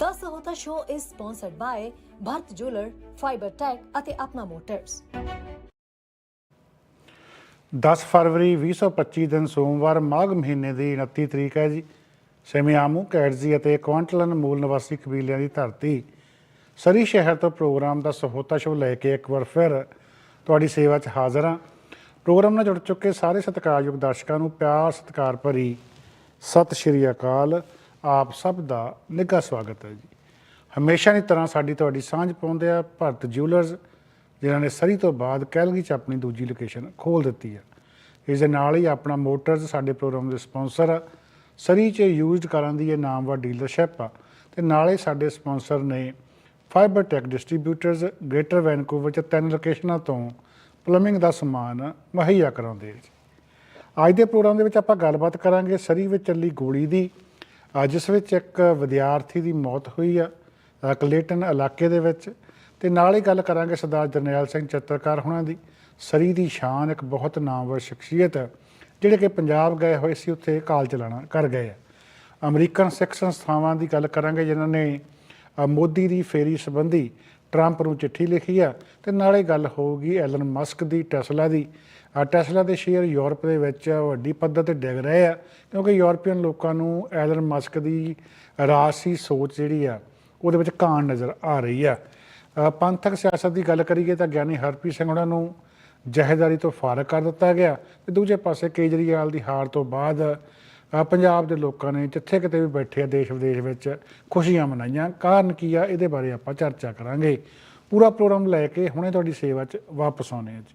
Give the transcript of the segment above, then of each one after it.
The Sahota Show is sponsored by Bharat Jeweler, Fiber Tech ਅਤੇ Apna motors 10 ਫਰਵਰੀ 2025 ਦਿਨ ਸੋਮਵਾਰ ਮਾਘ ਮਹੀਨੇ ਦੀ 29 ਤਰੀਕ ਹੈ ਜੀ। ਸੇਮਿਆਮੂ ਕੈਟਜ਼ੀ ਅਤੇ ਕੁਆਂਟਲਨ ਮੂਲ ਨਿਵਾਸੀ ਕਬੀਲਿਆਂ ਦੀ ਧਰਤੀ। ਸਰੀ ਸ਼ਹਿਰ ਤੋਂ ਪ੍ਰੋਗਰਾਮ ਦਾ ਸਹੋਤਾ ਸ਼ੋ ਲੈ ਕੇ ਇੱਕ ਵਾਰ ਫਿਰ ਤੁਹਾਡੀ ਸੇਵਾ 'ਚ ਹਾਜ਼ਰ ਹਾਂ। ਪ੍ਰੋਗਰਾਮ ਨਾਲ ਜੁੜ ਚੁੱਕੇ ਸਾਰੇ ਸਤਿਕਾਰਯੋਗ ਦਰਸ਼ਕਾਂ ਨੂੰ ਪਿਆਰ ਸਤਿਕਾਰ ਭਰੀ ਸਤਿ ਸ਼੍ਰੀ ਅਕਾਲ। ਆਪ ਸਭ ਦਾ ਨਿੱਘਾ ਸਵਾਗਤ ਹੈ ਜੀ। ਹਮੇਸ਼ਾ ਦੀ ਤਰ੍ਹਾਂ ਸਾਡੀ ਤੁਹਾਡੀ ਸਾਂਝ ਪਾਉਂਦੇ ਆ ਭਾਰਤ ਜਿਊਲਰਸ ਜਿਨ੍ਹਾਂ ਨੇ ਸਰੀ ਤੋਂ ਬਾਅਦ ਕੈਲਗਰੀ 'ਚ ਆਪਣੀ ਦੂਜੀ ਲੋਕੇਸ਼ਨ ਖੋਲ ਦਿੱਤੀ ਹੈ। ਇਸ ਦੇ ਨਾਲ ਹੀ ਆਪਣਾ ਮੋਟਰਸ ਸਾਡੇ ਪ੍ਰੋਗਰਾਮ ਦੇ ਸਪਾਂਸਰ ਆ। ਸਰੀ 'ਚ ਯੂਜ਼ਡ ਕਾਰਾਂ ਦੀ ਇਹ ਨਾਮਵਰ ਡੀਲਰਸ਼ਿਪ ਆ। ਤੇ ਨਾਲੇ ਸਾਡੇ ਸਪਾਂਸਰ ਨੇ fibre tech distributors greater Vancouver 'ਚ ਤਿੰਨ ਲੋਕੇਸ਼ਨਾਂ ਤੋਂ ਪਲੰਬਿੰਗ ਦਾ ਸਮਾਨ ਮੁਹੱਈਆ ਕਰਾਉਂਦੇ ਜੀ। ਅੱਜ ਦੇ ਪ੍ਰੋਗਰਾਮ ਦੇ ਵਿੱਚ ਆਪਾਂ ਗੱਲਬਾਤ ਕਰਾਂਗੇ ਸਰੀ ਵਿੱਚ ਚੱਲੀ ਗੋਲੀ ਦੀ। ਜਿਸ ਵਿੱਚ ਇੱਕ ਵਿਦਿਆਰਥੀ ਦੀ ਮੌਤ ਹੋਈ ਆ ਕਲੇਟਨ ਇਲਾਕੇ ਦੇ ਵਿੱਚ। ਤੇ ਨਾਲ ਹੀ ਗੱਲ ਕਰਾਂਗੇ ਸਰਦਾਰ ਜਰਨੈਲ ਸਿੰਘ ਚਿੱਤਰਕਾਰ ਹੁਣਾਂ ਦੀ। ਸਰੀ ਦੀ ਸ਼ਾਨ ਇੱਕ ਬਹੁਤ ਨਾਮਵਰ ਸ਼ਖਸੀਅਤ ਹੈ, ਜਿਹੜੇ ਕਿ ਪੰਜਾਬ ਗਏ ਹੋਏ ਸੀ ਉੱਥੇ ਕਾਲ ਚਲਾਣਾ ਕਰ ਗਏ ਆ। ਅਮਰੀਕਨ ਸਿੱਖ ਸੰਸਥਾਵਾਂ ਦੀ ਗੱਲ ਕਰਾਂਗੇ ਜਿਨ੍ਹਾਂ ਨੇ ਮੋਦੀ ਦੀ ਫੇਰੀ ਸੰਬੰਧੀ ਟਰੰਪ ਨੂੰ ਚਿੱਠੀ ਲਿਖੀ ਆ। ਤੇ ਨਾਲੇ ਗੱਲ ਹੋਊਗੀ ਐਲਨ ਮਸਕ ਦੀ ਟੈਸਲਾ ਦੀ। ਟੈਸਲਾ ਦੇ ਸ਼ੇਅਰ ਯੂਰਪ ਦੇ ਵਿੱਚ ਵੱਡੀ ਪੱਧਰ ਤੇ ਡਿੱਗ ਰਹੇ ਆ, ਕਿਉਂਕਿ ਯੂਰਪੀਅਨ ਲੋਕਾਂ ਨੂੰ ਐਲਨ ਮਸਕ ਦੀ ਰਾਸੀ ਸੋਚ ਜਿਹੜੀ ਆ, ਉਹਦੇ ਵਿੱਚ ਕਾਣ ਨਜ਼ਰ ਆ ਰਹੀ ਆ। ਪੰਥਕ ਸਿਆਸਤ ਦੀ ਗੱਲ ਕਰੀਏ ਤਾਂ ਗਿਆਨੀ ਹਰਪ੍ਰੀਤ ਸਿੰਘ ਉਹਨਾਂ ਨੂੰ ਜਹੇਦਾਰੀ ਤੋਂ ਫਾਰਗ ਕਰ ਦਿੱਤਾ ਗਿਆ ਤੇ ਦੂਜੇ ਪਾਸੇ ਕੇਜਰੀਵਾਲ ਦੀ ਹਾਰ ਤੋਂ ਬਾਅਦ ਪੰਜਾਬ ਦੇ ਲੋਕਾਂ ਨੇ ਜਿੱਥੇ ਕਿਤੇ ਵੀ ਬੈਠੇ ਆ ਦੇਸ਼ ਵਿਦੇਸ਼ ਵਿੱਚ ਖੁਸ਼ੀਆਂ ਮਨਾਈਆਂ। ਕਾਰਨ ਕੀ ਆ, ਇਹਦੇ ਬਾਰੇ ਆਪਾਂ ਚਰਚਾ ਕਰਾਂਗੇ। ਪੂਰਾ ਪ੍ਰੋਗਰਾਮ ਲੈ ਕੇ ਹੁਣੇ ਤੁਹਾਡੀ ਸੇਵਾ 'ਚ ਵਾਪਸ ਆਉਣੇ ਆ ਜੀ।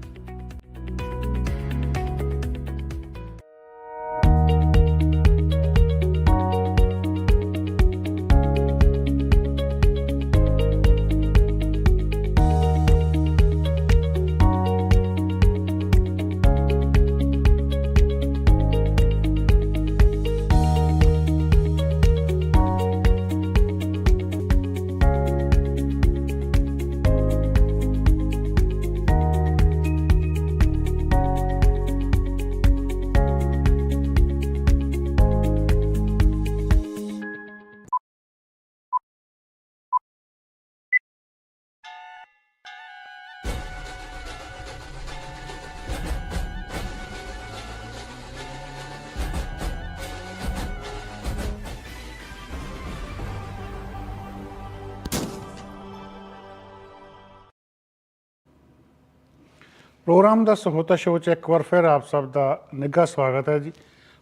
ਪ੍ਰੋਗਰਾਮ ਦਾ ਸਹੋਤਾ ਸ਼ੋਅ 'ਚ ਇੱਕ ਵਾਰ ਫਿਰ ਆਪ ਸਭ ਦਾ ਨਿੱਘਾ ਸਵਾਗਤ ਹੈ ਜੀ।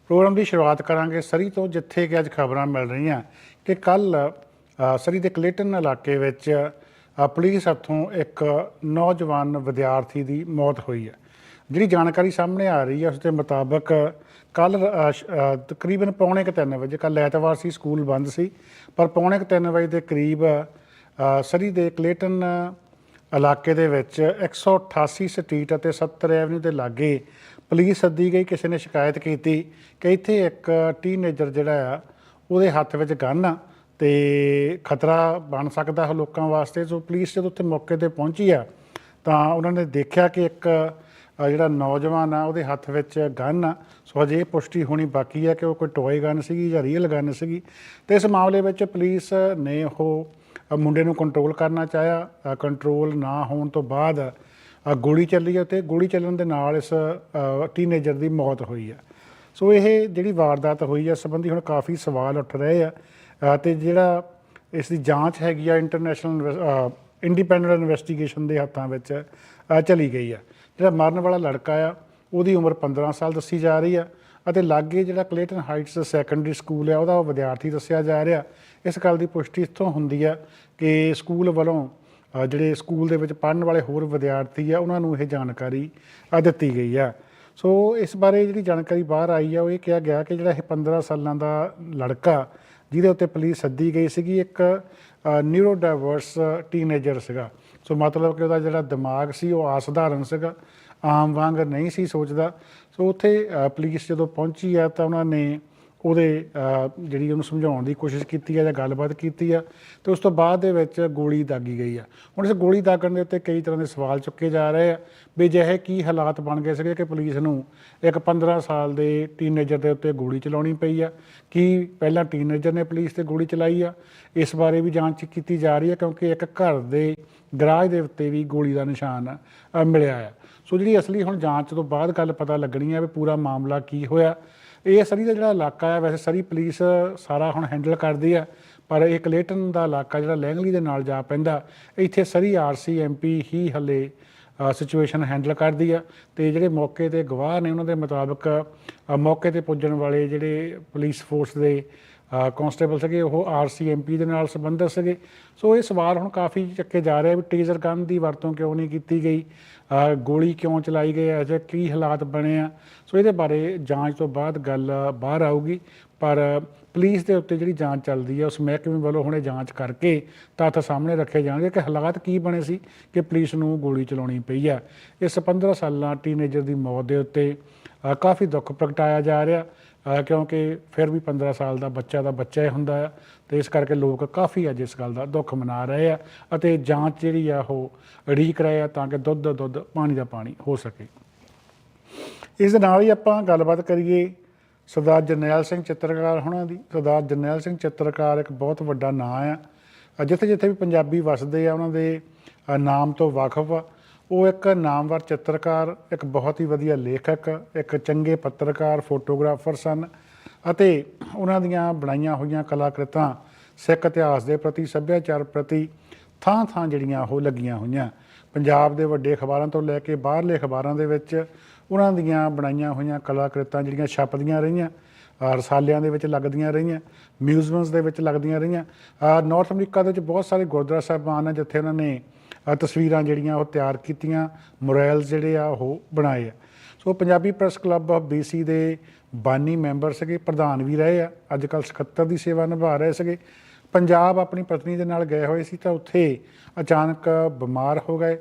ਪ੍ਰੋਗਰਾਮ ਦੀ ਸ਼ੁਰੂਆਤ ਕਰਾਂਗੇ ਸਰੀ ਤੋਂ, ਜਿੱਥੇ ਕਿ ਅੱਜ ਖਬਰਾਂ ਮਿਲ ਰਹੀਆਂ ਕਿ ਕੱਲ ਸਰੀ ਦੇ ਕਲੇਟਨ ਇਲਾਕੇ ਵਿੱਚ ਪੁਲਿਸ ਹੱਥੋਂ ਇੱਕ ਨੌਜਵਾਨ ਵਿਦਿਆਰਥੀ ਦੀ ਮੌਤ ਹੋਈ ਹੈ। ਜਿਹੜੀ ਜਾਣਕਾਰੀ ਸਾਹਮਣੇ ਆ ਰਹੀ ਹੈ, ਉਸ ਦੇ ਮੁਤਾਬਕ ਕੱਲ ਤਕਰੀਬਨ ਪੌਣੇ ਕੁ ਤਿੰਨ ਵਜੇ, ਕੱਲ ਐਤਵਾਰ ਸੀ, ਸਕੂਲ ਬੰਦ ਸੀ, ਪਰ ਪੌਣੇ ਕੁ ਤਿੰਨ ਵਜੇ ਦੇ ਕਰੀਬ ਸਰੀ ਦੇ ਕਲੇਟਨ ਇਲਾਕੇ ਦੇ ਵਿੱਚ 188 ਸਟਰੀਟ ਅਤੇ 70 ਐਵਨਿਊ ਦੇ ਲਾਗੇ ਪੁਲਿਸ ਸੱਦੀ ਗਈ, ਕਿਸੇ ਨੇ ਸ਼ਿਕਾਇਤ ਕੀਤੀ ਕਿ ਇੱਥੇ ਇੱਕ ਟੀਨੇਜਰ ਜਿਹੜਾ ਆ, ਉਹਦੇ ਹੱਥ ਵਿੱਚ ਗਨ ਆ ਤੇ ਖਤਰਾ ਬਣ ਸਕਦਾ ਹੈ ਲੋਕਾਂ ਵਾਸਤੇ। ਸੋ ਪੁਲਿਸ ਜਦੋਂ ਉੱਥੇ ਮੌਕੇ ਤੇ ਪਹੁੰਚੀ ਆ, ਤਾਂ ਉਹਨਾਂ ਨੇ ਦੇਖਿਆ ਕਿ ਇੱਕ ਜਿਹੜਾ ਨੌਜਵਾਨ ਆ, ਉਹਦੇ ਹੱਥ ਵਿੱਚ ਗਨ ਆ। ਸੋ ਅਜੇ ਪੁਸ਼ਟੀ ਹੋਣੀ ਬਾਕੀ ਹੈ ਕਿ ਉਹ ਕੋਈ ਟੋਏ ਗਨ ਸੀਗੀ ਜਾਂ ਰੀਅਲ ਗਨ ਸੀਗੀ। ਤੇ ਇਸ ਮਾਮਲੇ ਵਿੱਚ ਪੁਲਿਸ ਨੇ ਉਹ ਮੁੰਡੇ ਨੂੰ ਕੰਟਰੋਲ ਕਰਨਾ ਚਾਹਿਆ ਕੰਟਰੋਲ ਨਾ ਹੋਣ ਤੋਂ ਬਾਅਦ ਗੋਲੀ ਚੱਲੀ ਹੈ ਤੇ ਗੋਲੀ ਚੱਲਣ ਦੇ ਨਾਲ ਇਸ ਟੀਨੇਜਰ ਦੀ ਮੌਤ ਹੋਈ ਹੈ ਸੋ ਇਹ ਜਿਹੜੀ ਵਾਰਦਾਤ ਹੋਈ ਹੈ ਸੰਬੰਧੀ ਹੁਣ ਕਾਫੀ ਸਵਾਲ ਉੱਠ ਰਹੇ ਆ ਅ, ਤੇ ਜਿਹੜਾ ਇਸ ਦੀ ਜਾਂਚ ਹੈਗੀ ਆ ਇੰਟਰਨੈਸ਼ਨਲ ਇੰਡੀਪੈਂਡੈਂਟ ਇਨਵੈਸਟੀਗੇਸ਼ਨ ਦੇ ਹੱਥਾਂ ਵਿੱਚ ਚਲੀ ਗਈ ਆ। ਜਿਹੜਾ ਮਰਨ ਵਾਲਾ ਲੜਕਾ ਆ ਉਹਦੀ ਉਮਰ 15 ਸਾਲ ਦੱਸੀ ਜਾ ਰਹੀ ਆ ਅਤੇ ਲਾਗੇ ਜਿਹੜਾ ਕਲੇਟਨ ਹਾਈਟਸ ਸੈਕੰਡਰੀ ਸਕੂਲ ਆ, ਉਹਦਾ ਉਹ ਵਿਦਿਆਰਥੀ ਦੱਸਿਆ ਜਾ ਰਿਹਾ। ਇਸ ਗੱਲ ਦੀ ਪੁਸ਼ਟੀ ਇੱਥੋਂ ਹੁੰਦੀ ਆ ਕਿ ਸਕੂਲ ਵੱਲੋਂ ਜਿਹੜੇ ਸਕੂਲ ਦੇ ਵਿੱਚ ਪੜ੍ਹਨ ਵਾਲੇ ਹੋਰ ਵਿਦਿਆਰਥੀ ਆ, ਉਹਨਾਂ ਨੂੰ ਇਹ ਜਾਣਕਾਰੀ ਦਿੱਤੀ ਗਈ ਆ। ਸੋ ਇਸ ਬਾਰੇ ਜਿਹੜੀ ਜਾਣਕਾਰੀ ਬਾਹਰ ਆਈ ਆ, ਉਹ ਇਹ ਕਿਹਾ ਗਿਆ ਕਿ ਜਿਹੜਾ ਇਹ 15 ਸਾਲਾਂ ਦਾ ਲੜਕਾ, ਜਿਹਦੇ ਉੱਤੇ ਪੁਲਿਸ ਸੱਦੀ ਗਈ ਸੀਗੀ, ਇੱਕ ਨਿਊਰੋ ਡਾਈਵਰਸ ਟੀਨੇਜਰ ਸੀਗਾ। ਸੋ ਮਤਲਬ ਕਿ ਉਹਦਾ ਜਿਹੜਾ ਦਿਮਾਗ ਸੀ, ਉਹ ਅਸਧਾਰਨ ਸੀਗਾ। ਆਮ ਵਾਂਗ ਨਹੀਂ ਸੀ ਸੋਚਦਾ। ਸੋ ਉੱਥੇ ਪੁਲਿਸ ਜਦੋਂ ਪਹੁੰਚੀ ਆ ਤਾਂ ਉਹਨਾਂ ਨੇ ਉਹਦੇ ਜਿਹੜੀ ਉਹਨੂੰ ਸਮਝਾਉਣ ਦੀ ਕੋਸ਼ਿਸ਼ ਕੀਤੀ ਆ ਜਾਂ ਗੱਲਬਾਤ ਕੀਤੀ ਆ ਤੇ ਉਸ ਤੋਂ ਬਾਅਦ ਦੇ ਵਿੱਚ ਗੋਲੀ ਦਾਗੀ ਗਈ ਆ। ਹੁਣ ਇਸ ਗੋਲੀ ਦਾਗਣ ਦੇ ਉੱਤੇ ਕਈ ਤਰ੍ਹਾਂ ਦੇ ਸਵਾਲ ਚੁੱਕੇ ਜਾ ਰਹੇ ਆ ਵੀ ਜਿਹੇ ਕੀ ਹਾਲਾਤ ਬਣ ਗਏ ਸੀਗੇ ਕਿ ਪੁਲਿਸ ਨੂੰ ਇੱਕ 15 ਸਾਲ ਦੇ ਟੀਨੇਜਰ ਦੇ ਉੱਤੇ ਗੋਲੀ ਚਲਾਉਣੀ ਪਈ ਆ? ਕੀ ਪਹਿਲਾਂ ਟੀਨੇਜਰ ਨੇ ਪੁਲਿਸ ਤੇ ਗੋਲੀ ਚਲਾਈ ਆ? ਇਸ ਬਾਰੇ ਵੀ ਜਾਂਚ ਕੀਤੀ ਜਾ ਰਹੀ ਹੈ ਕਿਉਂਕਿ ਇੱਕ ਘਰ ਦੇ ਗਰਾਜ ਦੇ ਉੱਤੇ ਵੀ ਗੋਲੀ ਦਾ ਨਿਸ਼ਾਨ ਮਿਲਿਆ ਆ। ਸੋ ਜਿਹੜੀ ਅਸਲੀ ਹੁਣ ਜਾਂਚ ਤੋਂ ਬਾਅਦ ਗੱਲ ਪਤਾ ਲੱਗਣੀ ਹੈ ਵੀ ਪੂਰਾ ਮਾਮਲਾ ਕੀ ਹੋਇਆ, ਇਹ ਸਰੀ ਦਾ ਜਿਹੜਾ ਇਲਾਕਾ ਹੈ ਵੈਸੇ ਸਰੀ ਪੁਲਿਸ ਸਾਰਾ ਹੁਣ ਹੈਂਡਲ ਕਰਦੀ ਆ, ਪਰ ਇਹ ਕਲੇਟਨ ਦਾ ਇਲਾਕਾ ਜਿਹੜਾ ਲੈਂਗਲੀ ਦੇ ਨਾਲ ਜਾ ਪੈਂਦਾ, ਇੱਥੇ ਸਰੀ ਆਰਸੀ ਐਮਪੀ ਹੀ ਹਲੇ ਸਿਚੁਏਸ਼ਨ ਹੈਂਡਲ ਕਰਦੀ ਆ ਤੇ ਜਿਹੜੇ ਮੌਕੇ ਤੇ ਗਵਾਹ ਨੇ ਉਹਨਾਂ ਦੇ ਮੁਤਾਬਕ ਮੌਕੇ ਤੇ ਪੁੱਜਣ ਵਾਲੇ ਜਿਹੜੇ ਪੁਲਿਸ ਫੋਰਸ ਦੇ ਕਨਸਟੇਬਲ ਸੀਗੇ ਉਹ ਆਰਸੀਐਮਪੀ ਦੇ ਨਾਲ ਸੰਬੰਧਿਤ ਸੀਗੇ। ਸੋ ਇਹ ਸਵਾਲ ਹੁਣ ਕਾਫੀ ਚੱਕੇ ਜਾ ਰਿਹਾ ਵੀ ਟੀਜ਼ਰ ਗਨ ਦੀ ਵਰਤੋਂ ਕਿਉਂ ਨਹੀਂ ਕੀਤੀ ਗਈ? ਗੋਲੀ ਕਿਉਂ ਚਲਾਈ ਗਈ ਹੈ? ਜਾਂ ਕੀ ਹਾਲਾਤ ਬਣੇ ਆ? ਸੋ ਇਹਦੇ ਬਾਰੇ ਜਾਂਚ ਤੋਂ ਬਾਅਦ ਗੱਲ ਬਾਹਰ ਆਊਗੀ, ਪਰ ਪੁਲਿਸ ਦੇ ਉੱਤੇ ਜਿਹੜੀ ਜਾਂਚ ਚੱਲਦੀ ਹੈ ਉਸ ਮਹਿਕਮੇ ਵੱਲੋਂ ਹੁਣੇ ਜਾਂਚ ਕਰਕੇ ਤੱਥ ਸਾਹਮਣੇ ਰੱਖੇ ਜਾਣਗੇ ਕਿ ਹਾਲਾਤ ਕੀ ਬਣੇ ਸੀ ਕਿ ਪੁਲਿਸ ਨੂੰ ਗੋਲੀ ਚਲਾਉਣੀ ਪਈ ਆ। ਇਸ 15 ਸਾਲਾਂ ਟੀਨੇਜਰ ਦੀ ਮੌਤ ਦੇ ਉੱਤੇ ਕਾਫੀ ਦੁੱਖ ਪ੍ਰਗਟਾਇਆ ਜਾ ਰਿਹਾ ਕਿਉਂਕਿ ਫਿਰ ਵੀ 15 ਸਾਲ ਦਾ ਬੱਚਾ ਦਾ ਬੱਚਾ ਹੀ ਹੁੰਦਾ ਆ। ਤੇ ਇਸ ਕਰਕੇ ਲੋਕ ਕਾਫੀ ਅੱਜ ਇਸ ਗੱਲ ਦਾ ਦੁੱਖ ਮਨਾ ਰਹੇ ਆ ਅਤੇ ਜਾਂਚ ਜਿਹੜੀ ਆ ਉਹ ਅੜੀਕ ਰਹੇ ਆ ਤਾਂ ਕਿ ਦੁੱਧ ਦਾ ਦੁੱਧ, ਪਾਣੀ ਦਾ ਪਾਣੀ ਹੋ ਸਕੇ। ਇਸ ਦੇ ਨਾਲ ਹੀ ਆਪਾਂ ਗੱਲਬਾਤ ਕਰੀਏ ਸਰਦਾਰ ਜਰਨੈਲ ਸਿੰਘ ਚਿੱਤਰਕਾਰ ਹੁਣਾਂ ਦੀ। ਸਰਦਾਰ ਜਰਨੈਲ ਸਿੰਘ ਚਿੱਤਰਕਾਰ ਇੱਕ ਬਹੁਤ ਵੱਡਾ ਨਾਂ ਆ। ਜਿੱਥੇ ਜਿੱਥੇ ਵੀ ਪੰਜਾਬੀ ਵਸਦੇ ਆ, ਉਹਨਾਂ ਦੇ ਨਾਮ ਤੋਂ ਵਾਕਫ ਆ ਉਹ ਇੱਕ ਨਾਮਵਰ ਚਿੱਤਰਕਾਰ, ਇੱਕ ਬਹੁਤ ਹੀ ਵਧੀਆ ਲੇਖਕ, ਇੱਕ ਚੰਗੇ ਪੱਤਰਕਾਰ, ਫੋਟੋਗ੍ਰਾਫਰ ਸਨ। ਅਤੇ ਉਹਨਾਂ ਦੀਆਂ ਬਣਾਈਆਂ ਹੋਈਆਂ ਕਲਾਕ੍ਰਿਤਾਂ ਸਿੱਖ ਇਤਿਹਾਸ ਦੇ ਪ੍ਰਤੀ, ਸੱਭਿਆਚਾਰ ਪ੍ਰਤੀ ਥਾਂ ਥਾਂ ਜਿਹੜੀਆਂ ਉਹ ਲੱਗੀਆਂ ਹੋਈਆਂ। ਪੰਜਾਬ ਦੇ ਵੱਡੇ ਅਖਬਾਰਾਂ ਤੋਂ ਲੈ ਕੇ ਬਾਹਰਲੇ ਅਖਬਾਰਾਂ ਦੇ ਵਿੱਚ ਉਹਨਾਂ ਦੀਆਂ ਬਣਾਈਆਂ ਹੋਈਆਂ ਕਲਾਕ੍ਰਿਤਾਂ ਜਿਹੜੀਆਂ ਛਪਦੀਆਂ ਰਹੀਆਂ, ਅਹ ਰਸਾਲਿਆਂ ਦੇ ਵਿੱਚ ਲੱਗਦੀਆਂ ਰਹੀਆਂ, ਮਿਊਜ਼ੀਅਮਸ ਦੇ ਵਿੱਚ ਲੱਗਦੀਆਂ ਰਹੀਆਂ। ਅਹ ਨਾਰਥ ਅਮਰੀਕਾ ਦੇ ਵਿੱਚ ਬਹੁਤ ਸਾਰੇ ਗੁਰਦੁਆਰਾ ਸਾਹਿਬਾਨ ਆ ਜਿੱਥੇ ਉਹਨਾਂ ਨੇ ਤਸਵੀਰਾਂ ਜਿਹੜੀਆਂ ਉਹ ਤਿਆਰ ਕੀਤੀਆਂ, ਮੋਰੈਲਸ ਜਿਹੜੇ ਆ ਉਹ ਬਣਾਏ ਆ। So Punjabi press club of BC ਦੇ ਬਾਨੀ ਮੈਂਬਰ ਸੀਗੇ ਪ੍ਰਧਾਨ ਵੀ ਰਹੇ ਆ ਅੱਜ ਕੱਲ੍ਹ ਸਕੱਤਰ ਦੀ ਸੇਵਾ ਨਿਭਾ ਰਹੇ ਸੀਗੇ। ਪੰਜਾਬ ਆਪਣੀ ਪਤਨੀ ਦੇ ਨਾਲ ਗਏ ਹੋਏ ਸੀ ਤਾਂ ਉੱਥੇ ਅਚਾਨਕ ਬਿਮਾਰ ਹੋ ਗਏ।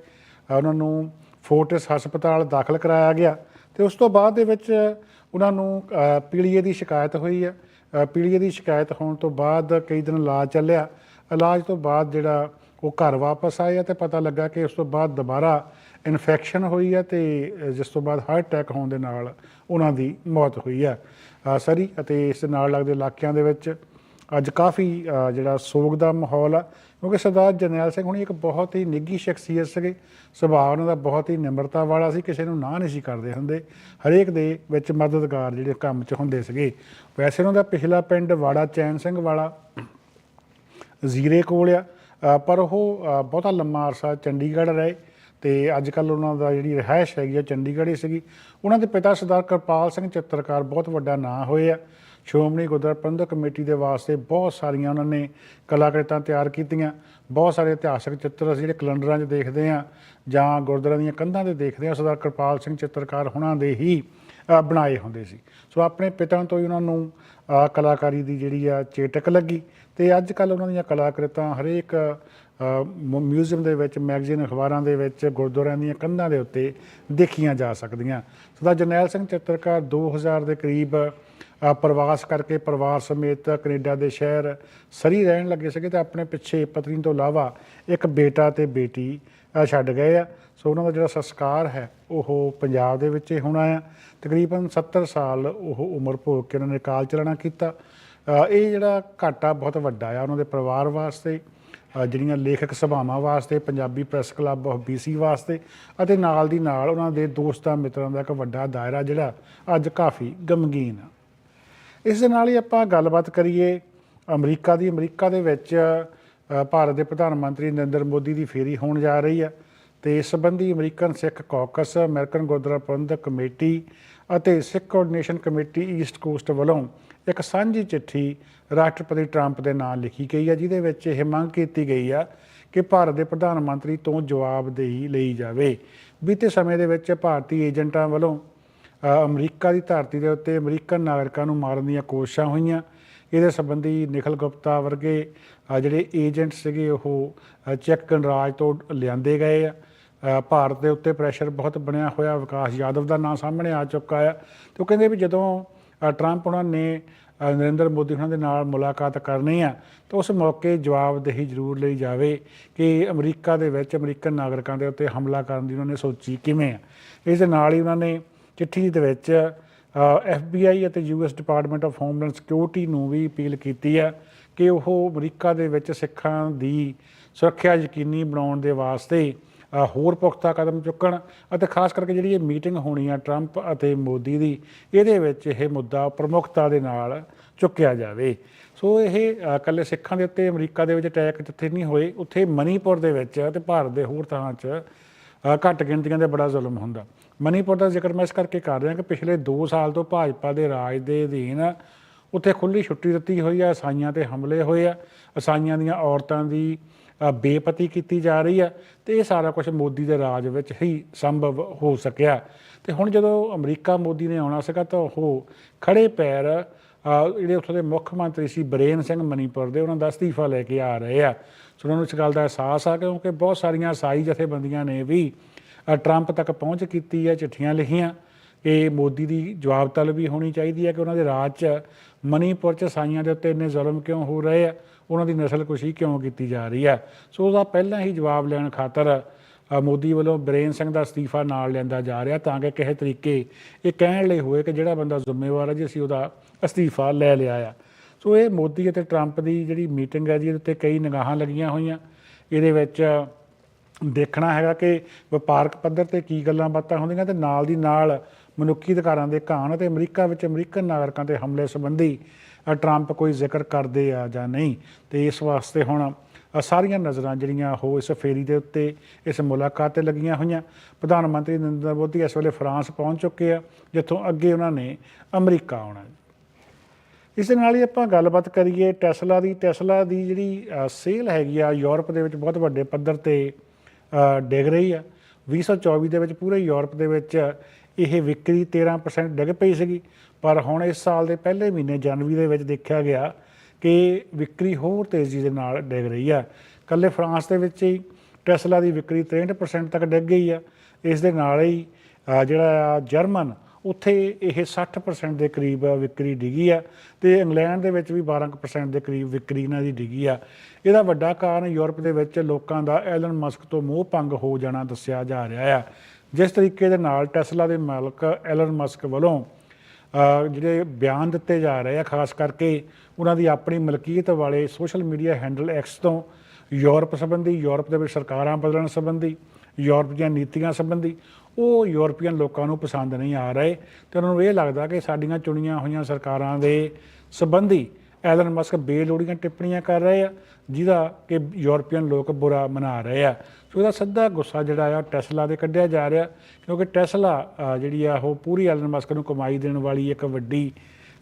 ਉਹਨਾਂ ਨੂੰ ਫੋਰਟਿਸ ਹਸਪਤਾਲ ਦਾਖਲ ਕਰਾਇਆ ਗਿਆ ਤੇ ਉਸ ਤੋਂ ਬਾਅਦ ਦੇ ਵਿੱਚ ਉਹਨਾਂ ਨੂੰ ਅਹ, ਪੀਲੀਏ ਦੀ ਸ਼ਿਕਾਇਤ ਹੋਈ ਆ। ਅਹ, ਪੀਲੀਏ ਦੀ ਸ਼ਿਕਾਇਤ ਹੋਣ ਤੋਂ ਬਾਅਦ ਕਈ ਦਿਨ ਇਲਾਜ ਚੱਲਿਆ। ਇਲਾਜ ਤੋਂ ਬਾਅਦ ਜਿਹੜਾ ਉਹ ਘਰ ਵਾਪਸ ਆਏ ਆ ਤੇ ਪਤਾ ਲੱਗਾ ਕਿ ਉਸ ਤੋਂ ਬਾਅਦ ਦੁਬਾਰਾ ਇਨਫੈਕਸ਼ਨ ਹੋਈ ਹੈ ਤੇ ਜਿਸ ਤੋਂ ਬਾਅਦ ਹਾਰਟ ਅਟੈਕ ਹੋਣ ਦੇ ਨਾਲ ਉਹਨਾਂ ਦੀ ਮੌਤ ਹੋਈ ਹੈ। ਸਰੀ ਅਤੇ ਇਸ ਨਾਲ ਲੱਗਦੇ ਇਲਾਕਿਆਂ ਦੇ ਵਿੱਚ ਅੱਜ ਕਾਫੀ ਜਿਹੜਾ ਸੋਗ ਦਾ ਮਾਹੌਲ ਆ, ਕਿਉਂਕਿ ਸਰਦਾਰ ਜਰਨੈਲ ਸਿੰਘ ਹੁਣੀ ਇੱਕ ਬਹੁਤ ਹੀ ਨਿੱਘੀ ਸ਼ਖਸੀਅਤ ਸੀਗੇ। ਸੁਭਾਅ ਉਹਨਾਂ ਦਾ ਬਹੁਤ ਹੀ ਨਿਮਰਤਾ ਵਾਲਾ ਸੀ, ਕਿਸੇ ਨੂੰ ਨਾ ਨਹੀਂ ਸੀ ਕਰਦੇ ਹੁੰਦੇ। ਹਰੇਕ ਦੇ ਵਿੱਚ ਮਦਦਗਾਰ ਜਿਹੜੇ ਕੰਮ 'ਚ ਹੁੰਦੇ ਸੀਗੇ। ਵੈਸੇ ਉਹਨਾਂ ਦਾ ਪਿਛਲਾ ਪਿੰਡ ਵਾੜਾ ਚੈਨ ਸਿੰਘ ਵਾਲਾ ਜ਼ੀਰੇ ਕੋਲ ਆ ਪਰ ਉਹ ਬਹੁਤਾ ਲੰਮਾ ਅਰਸਾ ਚੰਡੀਗੜ੍ਹ ਰਹੇ। ਤੇ ਅੱਜ ਕੱਲ ਉਹਨਾਂ ਦਾ ਜਿਹੜੀ ਰਿਹਾਇਸ਼ ਹੈਗੀ ਆ, ਚੰਡੀਗੜ੍ਹ ਹੀ ਸੀਗੀ। ਉਹਨਾਂ ਦੇ ਪਿਤਾ ਸਰਦਾਰ ਕਿਰਪਾਲ ਸਿੰਘ ਚਿੱਤਰਕਾਰ ਬਹੁਤ ਵੱਡਾ ਨਾਂ ਹੋਏ ਆ। ਸ਼੍ਰੋਮਣੀ ਗੁਰਦੁਆਰਾ ਪ੍ਰਬੰਧਕ ਕਮੇਟੀ ਦੇ ਵਾਸਤੇ ਬਹੁਤ ਸਾਰੀਆਂ ਉਹਨਾਂ ਨੇ ਕਲਾਕ੍ਰਿਤਾਂ ਤਿਆਰ ਕੀਤੀਆਂ। ਬਹੁਤ ਸਾਰੇ ਇਤਿਹਾਸਕ ਚਿੱਤਰ ਅਸੀਂ ਜਿਹੜੇ ਕੈਲੰਡਰਾਂ 'ਚ ਦੇਖਦੇ ਆ ਜਾਂ ਗੁਰਦੁਆਰਿਆਂ ਦੀਆਂ ਕੰਧਾਂ ਤੇ ਦੇਖਦੇ ਆ ਸਰਦਾਰ ਕਿਰਪਾਲ ਸਿੰਘ ਚਿੱਤਰਕਾਰ ਹੁਣਾਂ ਦੇ ਹੀ ਬਣਾਏ ਹੁੰਦੇ ਸੀ। ਸੋ ਆਪਣੇ ਪਿਤਾ ਤੋਂ ਹੀ ਉਹਨਾਂ ਨੂੰ ਕਲਾਕਾਰੀ ਦੀ ਜਿਹੜੀ ਆ ਚੇਟਕ ਲੱਗੀ ਤੇ ਅੱਜ ਕੱਲ ਉਹਨਾਂ ਦੀਆਂ ਕਲਾਕ੍ਰਿਤਾਂ ਹਰੇਕ ਮਿਊਜ਼ੀਅਮ ਦੇ ਵਿੱਚ ਮੈਗਜ਼ੀਨ ਅਖਬਾਰਾਂ ਦੇ ਵਿੱਚ, ਗੁਰਦੁਆਰਿਆਂ ਦੀਆਂ ਕੰਧਾਂ ਦੇ ਉੱਤੇ ਦੇਖੀਆਂ ਜਾ ਸਕਦੀਆਂ। ਸਦਾ ਜਰਨੈਲ ਸਿੰਘ ਚਿੱਤਰਕਾਰ 2000 ਦੇ ਕਰੀਬ ਪ੍ਰਵਾਸ ਕਰਕੇ ਪਰਿਵਾਰ ਸਮੇਤ ਕੈਨੇਡਾ ਦੇ ਸ਼ਹਿਰ ਸਰੀ ਰਹਿਣ ਲੱਗੇ ਸੀਗੇ ਤੇ ਆਪਣੇ ਪਿੱਛੇ ਪਤਨੀ ਤੋਂ ਇਲਾਵਾ ਇੱਕ ਬੇਟਾ ਤੇ ਬੇਟੀ ਛੱਡ ਗਏ ਆ। ਸੋ ਉਹਨਾਂ ਦਾ ਜਿਹੜਾ ਸੰਸਕਾਰ ਹੈ, ਉਹ ਪੰਜਾਬ ਦੇ ਵਿੱਚ ਹੀ ਹੋਣਾ ਆ। ਤਕਰੀਬਨ 70 ਸਾਲ ਉਹ ਉਮਰ ਭੋਗ ਕੇ ਉਹਨਾਂ ਨੇ ਕਾਲ ਚਲਾਣਾ ਕੀਤਾ। ਇਹ ਜਿਹੜਾ ਘਾਟਾ ਬਹੁਤ ਵੱਡਾ ਆ ਉਹਨਾਂ ਦੇ ਪਰਿਵਾਰ ਵਾਸਤੇ ਜਿਹੜੀਆਂ ਲੇਖਕ ਸਭਾਵਾਂ ਵਾਸਤੇ, Punjabi press club of BC ਵਾਸਤੇ ਅਤੇ ਨਾਲ ਦੀ ਨਾਲ ਉਹਨਾਂ ਦੇ ਦੋਸਤਾਂ ਮਿੱਤਰਾਂ ਦਾ ਇੱਕ ਵੱਡਾ ਦਾਇਰਾ ਜਿਹੜਾ ਅੱਜ ਕਾਫੀ ਗਮਗੀਨ ਆ। ਇਸ ਦੇ ਨਾਲ ਹੀ ਆਪਾਂ ਗੱਲਬਾਤ ਕਰੀਏ ਅਮਰੀਕਾ ਦੀ। ਅਮਰੀਕਾ ਦੇ ਵਿੱਚ ਭਾਰਤ ਦੇ ਪ੍ਰਧਾਨ ਮੰਤਰੀ ਨਰਿੰਦਰ ਮੋਦੀ ਦੀ ਫੇਰੀ ਹੋਣ ਜਾ ਰਹੀ ਆ ਤੇ ਇਸ ਸੰਬੰਧੀ American Sikh caucus, American Gurdwara Prabandhak committee ਅਤੇ Sikh coordination committee east coast ਵੱਲੋਂ ਇੱਕ ਸਾਂਝੀ ਚਿੱਠੀ ਰਾਸ਼ਟਰਪਤੀ ਟਰੰਪ ਦੇ ਨਾਂ ਲਿਖੀ ਗਈ ਹੈ, ਜਿਹਦੇ ਵਿੱਚ ਇਹ ਮੰਗ ਕੀਤੀ ਗਈ ਆ ਕਿ ਭਾਰਤ ਦੇ ਪ੍ਰਧਾਨ ਮੰਤਰੀ ਤੋਂ ਜਵਾਬਦੇਹੀ ਲਈ ਜਾਵੇ। ਬੀਤੇ ਸਮੇਂ ਦੇ ਵਿੱਚ ਭਾਰਤੀ ਏਜੰਟਾਂ ਵੱਲੋਂ ਅਮਰੀਕਾ ਦੀ ਧਰਤੀ ਦੇ ਉੱਤੇ ਅਮਰੀਕਨ ਨਾਗਰਿਕਾਂ ਨੂੰ ਮਾਰਨ ਦੀਆਂ ਕੋਸ਼ਿਸ਼ਾਂ ਹੋਈਆਂ। ਇਹਦੇ ਸੰਬੰਧੀ ਨਿਖਲ ਗੁਪਤਾ ਵਰਗੇ ਜਿਹੜੇ ਏਜੰਟ ਸੀਗੇ, ਉਹ ਚੈੱਕ ਗਣਰਾਜ ਤੋਂ ਲਿਆਂਦੇ ਗਏ ਆ। ਭਾਰਤ ਦੇ ਉੱਤੇ ਪ੍ਰੈਸ਼ਰ ਬਹੁਤ ਬਣਿਆ ਹੋਇਆ। ਵਿਕਾਸ ਯਾਦਵ ਦਾ ਨਾਮ ਸਾਹਮਣੇ ਆ ਚੁੱਕਾ ਆ। ਤੇ ਉਹ ਕਹਿੰਦੇ ਵੀ ਜਦੋਂ ਟਰੰਪ ਉਹਨਾਂ ਨੇ ਨਰਿੰਦਰ ਮੋਦੀ ਉਹਨਾਂ ਦੇ ਨਾਲ ਮੁਲਾਕਾਤ ਕਰਨੀ ਆ, ਤਾਂ ਉਸ ਮੌਕੇ ਜਵਾਬਦੇਹੀ ਜ਼ਰੂਰ ਲਈ ਜਾਵੇ ਕਿ ਅਮਰੀਕਾ ਦੇ ਵਿੱਚ ਅਮਰੀਕਨ ਨਾਗਰਿਕਾਂ ਦੇ ਉੱਤੇ ਹਮਲਾ ਕਰਨ ਦੀ ਉਹਨਾਂ ਨੇ ਸੋਚੀ ਕਿਵੇਂ ਆ। ਇਸ ਦੇ ਨਾਲ ਹੀ ਉਹਨਾਂ ਨੇ ਚਿੱਠੀ ਦੇ ਵਿੱਚ FBI ਅਤੇ US department of homeland security ਨੂੰ ਵੀ ਅਪੀਲ ਕੀਤੀ ਆ ਕਿ ਉਹ ਅਮਰੀਕਾ ਦੇ ਵਿੱਚ ਸਿੱਖਾਂ ਦੀ ਸੁਰੱਖਿਆ ਯਕੀਨੀ ਬਣਾਉਣ ਦੇ ਵਾਸਤੇ ਹੋਰ ਪੁਖਤਾ ਕਦਮ ਚੁੱਕਣ ਅਤੇ ਖਾਸ ਕਰਕੇ ਜਿਹੜੀ ਇਹ ਮੀਟਿੰਗ ਹੋਣੀ ਆ ਟਰੰਪ ਅਤੇ ਮੋਦੀ ਦੀ, ਇਹਦੇ ਵਿੱਚ ਇਹ ਮੁੱਦਾ ਪ੍ਰਮੁੱਖਤਾ ਦੇ ਨਾਲ ਚੁੱਕਿਆ ਜਾਵੇ। ਸੋ ਇਹ ਇਕੱਲੇ ਸਿੱਖਾਂ ਦੇ ਉੱਤੇ, ਅਮਰੀਕਾ ਦੇ ਵਿੱਚ ਅਟੈਕ ਜਿੱਥੇ ਨਹੀਂ ਹੋਏ, ਉੱਥੇ ਮਨੀਪੁਰ ਦੇ ਵਿੱਚ ਤੇ ਭਾਰਤ ਦੇ ਹੋਰ ਥਾਂ 'ਚ ਘੱਟ ਗਿਣਤੀਆਂ ਦੇ ਬੜਾ ਜ਼ੁਲਮ ਹੁੰਦਾ। ਮਨੀਪੁਰ ਦਾ ਜ਼ਿਕਰ ਮੈਂ ਇਸ ਕਰਕੇ ਕਰ ਰਿਹਾ ਕਿ ਪਿਛਲੇ 2 ਸਾਲ ਤੋਂ ਭਾਜਪਾ ਦੇ ਰਾਜ ਦੇ ਅਧੀਨ ਉੱਥੇ ਖੁੱਲੀ ਛੁੱਟੀ ਦਿੱਤੀ ਹੋਈ ਆ ਈਸਾਈਆਂ ਤੇ ਹਮਲੇ ਹੋਏ ਆ। ਈਸਾਈਆਂ ਦੀਆਂ ਔਰਤਾਂ ਦੀ ਬੇਪਤੀ ਕੀਤੀ ਜਾ ਰਹੀ ਆ ਤੇ ਇਹ ਸਾਰਾ ਕੁਝ ਮੋਦੀ ਦੇ ਰਾਜ ਵਿੱਚ ਹੀ ਸੰਭਵ ਹੋ ਸਕਿਆ। ਤੇ ਹੁਣ ਜਦੋਂ ਅਮਰੀਕਾ ਮੋਦੀ ਨੇ ਆਉਣਾ ਸੀਗਾ ਤਾਂ ਉਹ ਖੜੇ ਪੈਰ ਜਿਹੜੇ ਉੱਥੋਂ ਦੇ ਮੁੱਖ ਮੰਤਰੀ ਸੀ ਬਰੇਨ ਸਿੰਘ ਮਨੀਪੁਰ ਦੇ, ਉਹਨਾਂ ਦਾ ਅਸਤੀਫਾ ਲੈ ਕੇ ਆ ਰਹੇ ਆ। ਸੋ ਉਹਨਾਂ ਨੂੰ ਇਸ ਗੱਲ ਦਾ ਅਹਿਸਾਸ ਆ ਕਿਉਂਕਿ ਬਹੁਤ ਸਾਰੀਆਂ ਈਸਾਈ ਜਥੇਬੰਦੀਆਂ ਨੇ ਵੀ ਟਰੰਪ ਤੱਕ ਪਹੁੰਚ ਕੀਤੀ ਹੈ ਚਿੱਠੀਆਂ ਲਿਖੀਆਂ। ਇਹ ਮੋਦੀ ਦੀ ਜਵਾਬ ਤਲਬੀ ਹੋਣੀ ਚਾਹੀਦੀ ਹੈ ਕਿ ਉਹਨਾਂ ਦੇ ਰਾਜ 'ਚ ਮਨੀਪੁਰ 'ਚ ਸਾਈਆਂ ਦੇ ਉੱਤੇ ਇੰਨੇ ਜ਼ੁਲਮ ਕਿਉਂ ਹੋ ਰਹੇ ਆ? ਉਹਨਾਂ ਦੀ ਨਸਲਕੁਸ਼ੀ ਕਿਉਂ ਕੀਤੀ ਜਾ ਰਹੀ ਹੈ? ਸੋ ਉਹਦਾ ਪਹਿਲਾਂ ਹੀ ਜਵਾਬ ਲੈਣ ਖਾਤਰ ਮੋਦੀ ਵੱਲੋਂ ਬਰੇਨ ਸਿੰਘ ਦਾ ਅਸਤੀਫਾ ਨਾਲ ਲੈਂਦਾ ਜਾ ਰਿਹਾ ਤਾਂ ਕਿ ਕਿਸੇ ਤਰੀਕੇ ਇਹ ਕਹਿਣ ਲਈ ਹੋਏ ਕਿ ਜਿਹੜਾ ਬੰਦਾ ਜ਼ਿੰਮੇਵਾਰ ਹੈ ਜੀ, ਅਸੀਂ ਉਹਦਾ ਅਸਤੀਫਾ ਲੈ ਲਿਆ ਆ। ਸੋ ਇਹ ਮੋਦੀ ਅਤੇ ਟਰੰਪ ਦੀ ਜਿਹੜੀ ਮੀਟਿੰਗ ਹੈ ਜੀ, ਇਹਦੇ ਉੱਤੇ ਕਈ ਨਿਗਾਹਾਂ ਲੱਗੀਆਂ ਹੋਈਆਂ। ਇਹਦੇ ਵਿੱਚ ਦੇਖਣਾ ਹੈਗਾ ਕਿ ਵਪਾਰਕ ਪੱਧਰ ਤੇ ਕੀ ਗੱਲਾਂ ਬਾਤਾਂ ਹੁੰਦੀਆਂ ਤੇ ਨਾਲ ਦੀ ਨਾਲ ਮਨੁੱਖੀ ਅਧਿਕਾਰਾਂ ਦੇ ਘਾਣ ਅਤੇ ਅਮਰੀਕਾ ਵਿੱਚ ਅਮਰੀਕਨ ਨਾਗਰਿਕਾਂ ਤੇ ਹਮਲੇ ਸੰਬੰਧੀ ਟਰੰਪ ਕੋਈ ਜ਼ਿਕਰ ਕਰਦੇ ਆ ਜਾਂ ਨਹੀਂ? ਤੇ ਇਸ ਵਾਸਤੇ ਹੁਣ ਸਾਰੀਆਂ ਨਜ਼ਰਾਂ ਜਿਹੜੀਆਂ ਉਹ ਇਸ ਫੇਰੀ ਦੇ ਉੱਤੇ, ਇਸ ਮੁਲਾਕਾਤ ਤੇ ਲੱਗੀਆਂ ਹੋਈਆਂ। ਪ੍ਰਧਾਨ ਮੰਤਰੀ ਨਰਿੰਦਰ ਮੋਦੀ ਇਸ ਵੇਲੇ ਫਰਾਂਸ ਪਹੁੰਚ ਚੁੱਕੇ ਆ, ਜਿੱਥੋਂ ਅੱਗੇ ਉਹਨਾਂ ਨੇ ਅਮਰੀਕਾ ਆਉਣਾ ਇਸ ਦੇ ਨਾਲ ਹੀ ਆਪਾਂ ਗੱਲਬਾਤ ਕਰੀਏ ਟੈਸਲਾ ਦੀ। ਟੈਸਲਾ ਦੀ ਜਿਹੜੀ ਸੇਲ ਹੈਗੀ ਆ, ਯੂਰਪ ਦੇ ਵਿੱਚ ਬਹੁਤ ਵੱਡੇ ਪੱਧਰ ਤੇ ਡਿੱਗ ਰਹੀ ਆ। 2024 ਦੇ ਵਿੱਚ ਪੂਰੇ ਯੂਰਪ ਦੇ ਵਿੱਚ ਇਹ ਵਿਕਰੀ 13% ਡਿੱਗ ਪਈ ਸੀਗੀ। ਪਰ ਹੁਣ ਇਸ ਸਾਲ ਦੇ ਪਹਿਲੇ ਮਹੀਨੇ ਜਨਵਰੀ ਦੇ ਵਿੱਚ ਦੇਖਿਆ ਗਿਆ ਕਿ ਵਿਕਰੀ ਹੋਰ ਤੇਜ਼ੀ ਦੇ ਨਾਲ ਡਿੱਗ ਰਹੀ ਆ। ਕੱਲੇ ਫਰਾਂਸ ਦੇ ਵਿੱਚ ਹੀ ਟੈਸਲਾ ਦੀ ਵਿਕਰੀ 63% ਤੱਕ ਡਿੱਗ ਗਈ ਆ। ਇਸ ਦੇ ਨਾਲ ਹੀ ਜਿਹੜਾ ਆ ਜਰਮਨ, ਉੱਥੇ ਇਹ 60% ਦੇ ਕਰੀਬ ਵਿਕਰੀ ਡਿੱਗੀ ਆ ਤੇ ਇੰਗਲੈਂਡ ਦੇ ਵਿੱਚ ਵੀ 12% ਦੇ ਕਰੀਬ ਵਿਕਰੀ ਇਹਨਾਂ ਦੀ ਡਿੱਗੀ ਆ। ਇਹਦਾ ਵੱਡਾ ਕਾਰਨ ਯੂਰਪ ਦੇ ਵਿੱਚ ਲੋਕਾਂ ਦਾ ਐਲਨ ਮਸਕ ਤੋਂ ਮੋਹ ਭੰਗ ਹੋ ਜਾਣਾ ਦੱਸਿਆ ਜਾ ਰਿਹਾ ਆ। ਜਿਸ ਤਰੀਕੇ ਦੇ ਨਾਲ ਟੈਸਲਾ ਦੇ ਮਾਲਕ ਐਲਨ ਮਸਕ ਵੱਲੋਂ ਜਿਹੜੇ ਬਿਆਨ ਦਿੱਤੇ ਜਾ ਰਹੇ ਆ, ਖਾਸ ਕਰਕੇ ਉਹਨਾਂ ਦੀ ਆਪਣੀ ਮਲਕੀਅਤ ਵਾਲੇ ਸੋਸ਼ਲ ਮੀਡੀਆ ਹੈਂਡਲ ਐਕਸ ਤੋਂ ਯੂਰਪ ਸੰਬੰਧੀ ਯੂਰਪ ਦੇ ਵਿੱਚ ਸਰਕਾਰਾਂ ਬਦਲਣ ਸੰਬੰਧੀ ਯੂਰਪ ਦੀਆਂ ਨੀਤੀਆਂ ਸੰਬੰਧੀ, ਉਹ ਯੂਰਪੀਅਨ ਲੋਕਾਂ ਨੂੰ ਪਸੰਦ ਨਹੀਂ ਆ ਰਹੇ ਤੇ ਉਹਨਾਂ ਨੂੰ ਇਹ ਲੱਗਦਾ ਕਿ ਸਾਡੀਆਂ ਚੁਣੀਆਂ ਹੋਈਆਂ ਸਰਕਾਰਾਂ ਦੇ ਸੰਬੰਧੀ ਐਲਨ ਮਸਕ ਬੇਲੋੜੀਆਂ ਟਿੱਪਣੀਆਂ ਕਰ ਰਹੇ ਆ, ਜਿਹਦਾ ਕਿ ਯੂਰਪੀਅਨ ਲੋਕ ਬੁਰਾ ਮਨਾ ਰਹੇ ਆ। ਸੋ ਇਹਦਾ ਸਿੱਧਾ ਗੁੱਸਾ ਜਿਹੜਾ ਆ ਟੈਸਲਾ ਦੇ ਕੱਢਿਆ ਜਾ ਰਿਹਾ, ਕਿਉਂਕਿ ਟੈਸਲਾ ਜਿਹੜੀ ਆ ਉਹ ਪੂਰੀ ਐਲਨ ਮਸਕ ਨੂੰ ਕਮਾਈ ਦੇਣ ਵਾਲੀ ਇੱਕ ਵੱਡੀ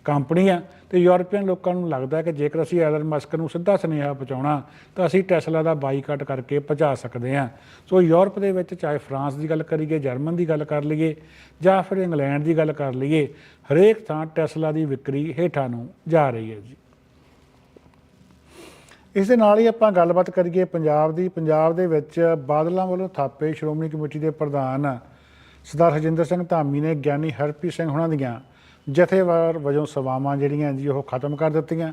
ਕੰਪਨੀ ਆ ਤੇ ਯੂਰਪੀਅਨ ਲੋਕਾਂ ਨੂੰ ਲੱਗਦਾ ਕਿ ਜੇਕਰ ਅਸੀਂ ਐਲਨ ਮਸਕ ਨੂੰ ਸਿੱਧਾ ਸੁਨੇਹਾ ਪਹੁੰਚਾਉਣਾ, ਤਾਂ ਅਸੀਂ ਟੈਸਲਾ ਦਾ ਬਾਈਕਾਟ ਕਰਕੇ ਪਹੁੰਚਾ ਸਕਦੇ ਹਾਂ ਸੋ ਯੂਰਪ ਦੇ ਵਿੱਚ ਚਾਹੇ ਫਰਾਂਸ ਦੀ ਗੱਲ ਕਰੀਏ, ਜਰਮਨ ਦੀ ਗੱਲ ਕਰ ਲਈਏ ਜਾਂ ਫਿਰ ਇੰਗਲੈਂਡ ਦੀ ਗੱਲ ਕਰ ਲਈਏ, ਹਰੇਕ ਥਾਂ ਟੈਸਲਾ ਦੀ ਵਿਕਰੀ ਹੇਠਾਂ ਨੂੰ ਜਾ ਰਹੀ ਹੈ ਜੀ। ਇਸ ਦੇ ਨਾਲ ਹੀ ਆਪਾਂ ਗੱਲਬਾਤ ਕਰੀਏ ਪੰਜਾਬ ਦੀ। ਪੰਜਾਬ ਦੇ ਵਿੱਚ ਬਾਦਲਾਂ ਵੱਲੋਂ ਥਾਪੇ ਸ਼੍ਰੋਮਣੀ ਕਮੇਟੀ ਦੇ ਪ੍ਰਧਾਨ ਸਰਦਾਰ ਹਰਜਿੰਦਰ ਸਿੰਘ ਧਾਮੀ ਨੇ ਗਿਆਨੀ ਹਰਪ੍ਰੀਤ ਸਿੰਘ ਹੁਣਾਂ ਦੀਆਂ ਜਥੇਵਾਰ ਵਜੋਂ ਸੇਵਾਵਾਂ ਜਿਹੜੀਆਂ ਜੀ ਉਹ ਖਤਮ ਕਰ ਦਿੱਤੀਆਂ।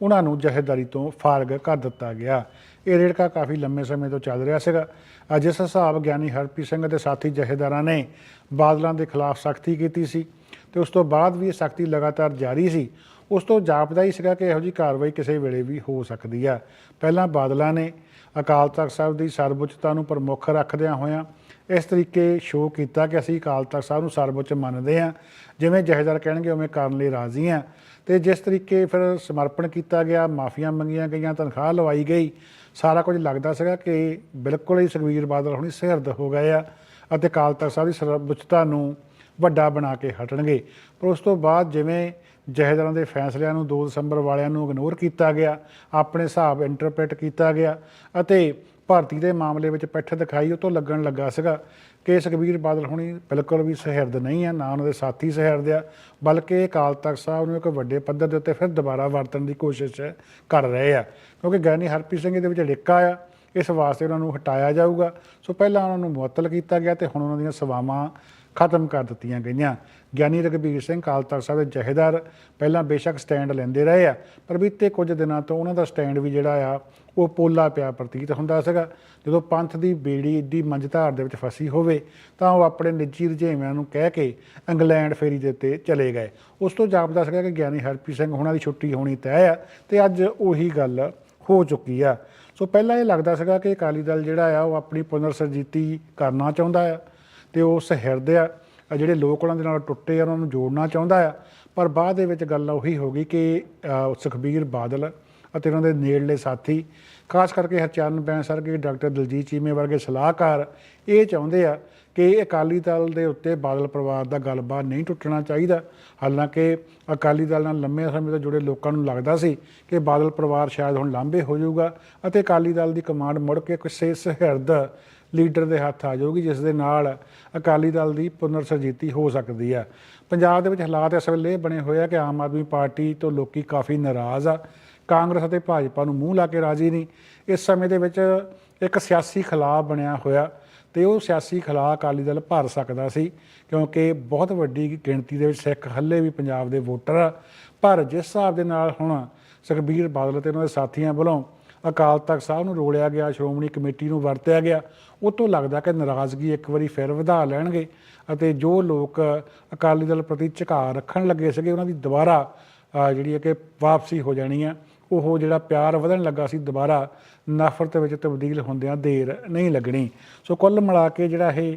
ਉਹਨਾਂ ਨੂੰ ਜਥੇਦਾਰੀ ਤੋਂ ਫਾਰਗ ਕਰ ਦਿੱਤਾ ਗਿਆ। ਇਹ ਰੇੜਕਾ ਕਾਫੀ ਲੰਮੇ ਸਮੇਂ ਤੋਂ ਚੱਲ ਰਿਹਾ ਸੀਗਾ। ਜਿਸ ਹਿਸਾਬ ਗਿਆਨੀ ਹਰਪ੍ਰੀਤ ਸਿੰਘ ਅਤੇ ਸਾਥੀ ਜਥੇਦਾਰਾਂ ਨੇ ਬਾਦਲਾਂ ਦੇ ਖਿਲਾਫ ਸਖਤੀ ਕੀਤੀ ਸੀ ਤੇ ਉਸ ਤੋਂ ਬਾਅਦ ਵੀ ਇਹ ਸਖਤੀ ਲਗਾਤਾਰ ਜਾਰੀ ਸੀ। ਉਸ ਤੋਂ ਜਾਪਦਾ ਹੀ ਸੀਗਾ ਕਿ ਇਹੋ ਜੀ ਕਾਰਵਾਈ ਕਿਸੇ ਵੇਲੇ ਵੀ ਹੋ ਸਕਦੀ ਆ। ਪਹਿਲਾਂ ਬਾਦਲਾਂ ਨੇ ਅਕਾਲ ਤਖਤ ਸਾਹਿਬ ਦੀ ਸਰਵਉੱਚਤਾ ਨੂੰ ਪ੍ਰਮੁੱਖ ਰੱਖਦਿਆਂ ਹੋਇਆਂ ਇਸ ਤਰੀਕੇ ਸ਼ੋਅ ਕੀਤਾ ਕਿ ਅਸੀਂ ਅਕਾਲ ਤਖਤ ਸਾਹਿਬ ਨੂੰ ਸਰਵਉੱਚ ਮੰਨਦੇ ਹਾਂ, ਜਿਵੇਂ ਜਹੇਦਾਰ ਕਹਿਣਗੇ ਉਵੇਂ ਕਰਨ ਲਈ ਰਾਜ਼ੀ ਹਾਂ। ਤੇ ਜਿਸ ਤਰੀਕੇ ਫਿਰ ਸਮਰਪਣ ਕੀਤਾ ਗਿਆ, ਮਾਫੀਆਂ ਮੰਗੀਆਂ ਗਈਆਂ, ਤਨਖਾਹ ਲਵਾਈ ਗਈ, ਸਾਰਾ ਕੁਝ ਲੱਗਦਾ ਸੀਗਾ ਕਿ ਬਿਲਕੁਲ ਹੀ ਸੁਖਬੀਰ ਬਾਦਲ ਹੁਣੀ ਸਿਰਦ ਹੋ ਗਏ ਆ ਅਤੇ ਅਕਾਲ ਤਖਤ ਸਾਹਿਬ ਦੀ ਸਰਵਉੱਚਤਾ ਨੂੰ ਵੱਡਾ ਬਣਾ ਕੇ ਹਟਣਗੇ। ਪਰ ਉਸ ਤੋਂ ਬਾਅਦ ਜਿਵੇਂ ਜਹੇਦਾਰਾਂ ਦੇ ਫੈਸਲਿਆਂ ਨੂੰ 2 ਦਸੰਬਰ ਵਾਲਿਆਂ ਨੂੰ ਇਗਨੋਰ ਕੀਤਾ ਗਿਆ, ਆਪਣੇ ਹਿਸਾਬ ਇੰਟਰਪ੍ਰੀਟ ਕੀਤਾ ਗਿਆ ਅਤੇ ਭਾਰਤੀ ਦੇ ਮਾਮਲੇ ਵਿੱਚ ਪਿੱਠ ਦਿਖਾਈ ਉਹ ਤੋਂ ਲੱਗਣ ਲੱਗਾ ਸੀਗਾ ਕਿ ਸੁਖਬੀਰ ਬਾਦਲ ਹੁਣੀ ਬਿਲਕੁਲ ਵੀ ਸਹਿਰਦ ਨਹੀਂ ਆ ਨਾ ਉਹਨਾਂ ਦੇ ਸਾਥੀ ਸਹਿਰਦ ਆ, ਬਲਕਿ ਅਕਾਲ ਤਖਤ ਸਾਹਿਬ ਨੂੰ ਇੱਕ ਵੱਡੇ ਪੱਧਰ ਦੇ ਉੱਤੇ ਫਿਰ ਦੁਬਾਰਾ ਵਰਤਣ ਦੀ ਕੋਸ਼ਿਸ਼ ਕਰ ਰਹੇ ਆ। ਕਿਉਂਕਿ ਗਿਆਨੀ ਹਰਪ੍ਰੀਤ ਸਿੰਘ ਦੇ ਵਿੱਚ ਡਿੱਕਾ ਆ, ਇਸ ਵਾਸਤੇ ਉਹਨਾਂ ਨੂੰ ਹਟਾਇਆ ਜਾਊਗਾ। ਸੋ ਪਹਿਲਾਂ ਉਹਨਾਂ ਨੂੰ ਮੁਅੱਤਲ ਕੀਤਾ ਗਿਆ ਤੇ ਹੁਣ ਉਹਨਾਂ ਦੀਆਂ ਸੇਵਾਵਾਂ ਖਤਮ ਕਰ ਦਿੱਤੀਆਂ ਗਈਆਂ। ਗਿਆਨੀ ਰਘਬੀਰ ਸਿੰਘ ਅਕਾਲ ਤਖਤ ਸਾਹਿਬ ਦੇ ਜਹੇਦਾਰ ਪਹਿਲਾਂ ਬੇਸ਼ੱਕ ਸਟੈਂਡ ਲੈਂਦੇ ਰਹੇ ਆ, ਪਰ ਬੀਤੇ ਕੁਝ ਦਿਨਾਂ ਤੋਂ ਉਹਨਾਂ ਦਾ ਸਟੈਂਡ ਵੀ ਜਿਹੜਾ ਆ, ਉਹ ਪੋਲਾ ਪਿਆ ਪ੍ਰਤੀਤ ਹੁੰਦਾ ਸੀਗਾ। ਜਦੋਂ ਪੰਥ ਦੀ ਬੇੜੀ ਏਡੀ ਮੰਝਧਾਰ ਦੇ ਵਿੱਚ ਫਸੀ ਹੋਵੇ, ਤਾਂ ਉਹ ਆਪਣੇ ਨਿੱਜੀ ਰੁਝੇਵਿਆਂ ਨੂੰ ਕਹਿ ਕੇ ਇੰਗਲੈਂਡ ਫੇਰੀ ਦੇ ਉੱਤੇ ਚਲੇ ਗਏ। ਉਸ ਤੋਂ ਜਾਪਦਾ ਸੀਗਾ ਕਿ ਗਿਆਨੀ ਹਰਪ੍ਰੀਤ ਸਿੰਘ ਉਹਨਾਂ ਦੀ ਛੁੱਟੀ ਹੋਣੀ ਤੈਅ ਆ ਤੇ ਅੱਜ ਉਹੀ ਗੱਲ ਹੋ ਚੁੱਕੀ ਆ। ਸੋ ਪਹਿਲਾਂ ਇਹ ਲੱਗਦਾ ਸੀਗਾ ਕਿ ਅਕਾਲੀ ਦਲ ਜਿਹੜਾ ਆ, ਉਹ ਆਪਣੀ ਪੁਨਰ ਸਰਜੀਤੀ ਕਰਨਾ ਚਾਹੁੰਦਾ ਆ। ਤੇ ਉਸ ਹਿਰਦੇ ਆ ਜਿਹੜੇ ਲੋਕ ਉਹਨਾਂ ਦੇ ਨਾਲ ਟੁੱਟੇ ਆ, ਉਹਨਾਂ ਨੂੰ ਜੋੜਨਾ ਚਾਹੁੰਦਾ ਆ। ਪਰ ਬਾਅਦ ਦੇ ਵਿੱਚ ਗੱਲ ਉਹੀ ਹੋ ਗਈ ਕਿ ਸੁਖਬੀਰ ਬਾਦਲ ਅਤੇ ਉਹਨਾਂ ਦੇ ਨੇੜਲੇ ਸਾਥੀ, ਖਾਸ ਕਰਕੇ ਹਰਚਰਨ ਬੈਂਸ ਵਰਗੇ ਡਾਕਟਰ ਦਲਜੀਤ ਚੀਮੇ ਵਰਗੇ ਸਲਾਹਕਾਰ, ਇਹ ਚਾਹੁੰਦੇ ਆ ਕਿ ਅਕਾਲੀ ਦਲ ਦੇ ਉੱਤੇ ਬਾਦਲ ਪਰਿਵਾਰ ਦਾ ਗੱਲਬਾਤ ਨਹੀਂ ਟੁੱਟਣਾ ਚਾਹੀਦਾ। ਹਾਲਾਂਕਿ ਅਕਾਲੀ ਦਲ ਨਾਲ ਲੰਮੇ ਸਮੇਂ ਤੋਂ ਜੁੜੇ ਲੋਕਾਂ ਨੂੰ ਲੱਗਦਾ ਸੀ ਕਿ ਬਾਦਲ ਪਰਿਵਾਰ ਸ਼ਾਇਦ ਹੁਣ ਲਾਂਭੇ ਹੋ ਜਾਊਗਾ ਅਤੇ ਅਕਾਲੀ ਦਲ ਦੀ ਕਮਾਂਡ ਮੁੜ ਕੇ ਕਿਸੇ ਸਹਿਰਦ ਲੀਡਰ ਦੇ ਹੱਥ ਆ ਜਾਊਗੀ, ਜਿਸ ਦੇ ਨਾਲ ਅਕਾਲੀ ਦਲ ਦੀ ਪੁਨਰ ਸਰਜੀਤੀ ਹੋ ਸਕਦੀ ਆ। ਪੰਜਾਬ ਦੇ ਵਿੱਚ ਹਾਲਾਤ ਇਸ ਵੇਲੇ ਇਹ ਬਣੇ ਹੋਏ ਆ ਕਿ ਆਮ ਆਦਮੀ ਪਾਰਟੀ ਤੋਂ ਲੋਕੀ ਕਾਫੀ ਨਾਰਾਜ਼ ਆ। ਕਾਂਗਰਸ ਅਤੇ ਭਾਜਪਾ ਨੂੰ ਮੂੰਹ ਲਾ ਕੇ ਰਾਜੀ ਨਹੀਂ। ਇਸ ਸਮੇਂ ਦੇ ਵਿੱਚ ਇੱਕ ਸਿਆਸੀ ਖਲਾਅ ਬਣਿਆ ਹੋਇਆ ਤੇ ਉਹ ਸਿਆਸੀ ਖਲਾਅ ਅਕਾਲੀ ਦਲ ਭਰ ਸਕਦਾ ਸੀ, ਕਿਉਂਕਿ ਬਹੁਤ ਵੱਡੀ ਗਿਣਤੀ ਦੇ ਵਿੱਚ ਸਿੱਖ ਹੱਲੇ ਵੀ ਪੰਜਾਬ ਦੇ ਵੋਟਰ ਆ। ਪਰ ਜਿਸ ਹਿਸਾਬ ਦੇ ਨਾਲ ਹੁਣ ਸੁਖਬੀਰ ਬਾਦਲ ਤੇ ਉਹਨਾਂ ਦੇ ਸਾਥੀਆਂ ਵੱਲੋਂ ਅਕਾਲ ਤਖਤ ਸਾਹਿਬ ਨੂੰ ਰੋਲਿਆ ਗਿਆ, ਸ਼੍ਰੋਮਣੀ ਕਮੇਟੀ ਨੂੰ ਵਰਤਿਆ ਗਿਆ। ਉਹ ਤੋਂ ਲੱਗਦਾ ਕਿ ਨਾਰਾਜ਼ਗੀ ਇੱਕ ਵਾਰੀ ਫਿਰ ਵਧਾ ਲੈਣਗੇ ਅਤੇ ਜੋ ਲੋਕ ਅਕਾਲੀ ਦਲ ਪ੍ਰਤੀ ਝੁਕਾਅ ਰੱਖਣ ਲੱਗੇ ਸੀਗੇ, ਉਹਨਾਂ ਦੀ ਦੁਬਾਰਾ ਜਿਹੜੀ ਹੈ ਕਿ ਵਾਪਸੀ ਹੋ ਜਾਣੀ ਆ ਉਹ ਜਿਹੜਾ ਪਿਆਰ ਵਧਣ ਲੱਗਾ ਸੀ, ਦੁਬਾਰਾ ਨਫ਼ਰਤ ਵਿੱਚ ਤਬਦੀਲ ਹੁੰਦਿਆਂ ਦੇਰ ਨਹੀਂ ਲੱਗਣੀ। ਸੋ ਕੁੱਲ ਮਿਲਾ ਕੇ ਜਿਹੜਾ ਇਹ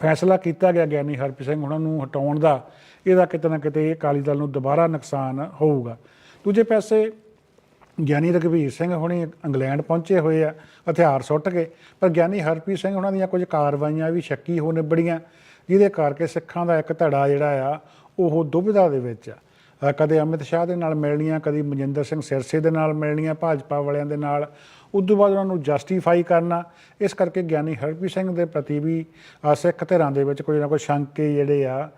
ਫੈਸਲਾ ਕੀਤਾ ਗਿਆ ਗਿਆਨੀ ਹਰਪ੍ਰੀਤ ਸਿੰਘ ਉਹਨਾਂ ਨੂੰ ਹਟਾਉਣ ਦਾ, ਇਹਦਾ ਕਿਤੇ ਨਾ ਕਿਤੇ ਅਕਾਲੀ ਦਲ ਨੂੰ ਦੁਬਾਰਾ ਨੁਕਸਾਨ ਹੋਊਗਾ। ਦੂਜੇ ਪਾਸੇ ਗਿਆਨੀ ਰਘਵੀਰ ਸਿੰਘ ਹੁਣੀ ਇੰਗਲੈਂਡ ਪਹੁੰਚੇ ਹੋਏ ਆ, ਹਥਿਆਰ ਸੁੱਟ ਕੇ। ਪਰ ਗਿਆਨੀ ਹਰਪ੍ਰੀਤ ਸਿੰਘ ਉਹਨਾਂ ਦੀਆਂ ਕੁਝ ਕਾਰਵਾਈਆਂ ਵੀ ਸ਼ੱਕੀ ਹੋ ਨਿਬੜੀਆਂ, ਜਿਹਦੇ ਕਰਕੇ ਸਿੱਖਾਂ ਦਾ ਇੱਕ ਧੜਾ ਜਿਹੜਾ ਆ, ਉਹ ਦੁਬਿਧਾ ਦੇ ਵਿੱਚ ਆ। ਕਦੇ ਅਮਿਤ ਸ਼ਾਹ ਦੇ ਨਾਲ ਮਿਲਣੀਆਂ, ਕਦੀ ਮਨਜਿੰਦਰ ਸਿੰਘ ਸਿਰਸੇ ਦੇ ਨਾਲ ਮਿਲਣੀਆਂ, ਭਾਜਪਾ ਵਾਲਿਆਂ ਦੇ ਨਾਲ। ਉਦੋਂ ਬਾਅਦ ਉਹਨਾਂ ਨੂੰ ਜਸਟੀਫਾਈ ਕਰਨਾ। ਇਸ ਕਰਕੇ ਗਿਆਨੀ ਹਰਪ੍ਰੀਤ ਸਿੰਘ ਦੇ ਪ੍ਰਤੀ ਵੀ ਸਿੱਖ ਧਿਰਾਂ ਦੇ ਵਿੱਚ ਕੋਈ ਨਾ ਕੋਈ ਸ਼ੰਕੇ ਜਿਹੜੇ ਆ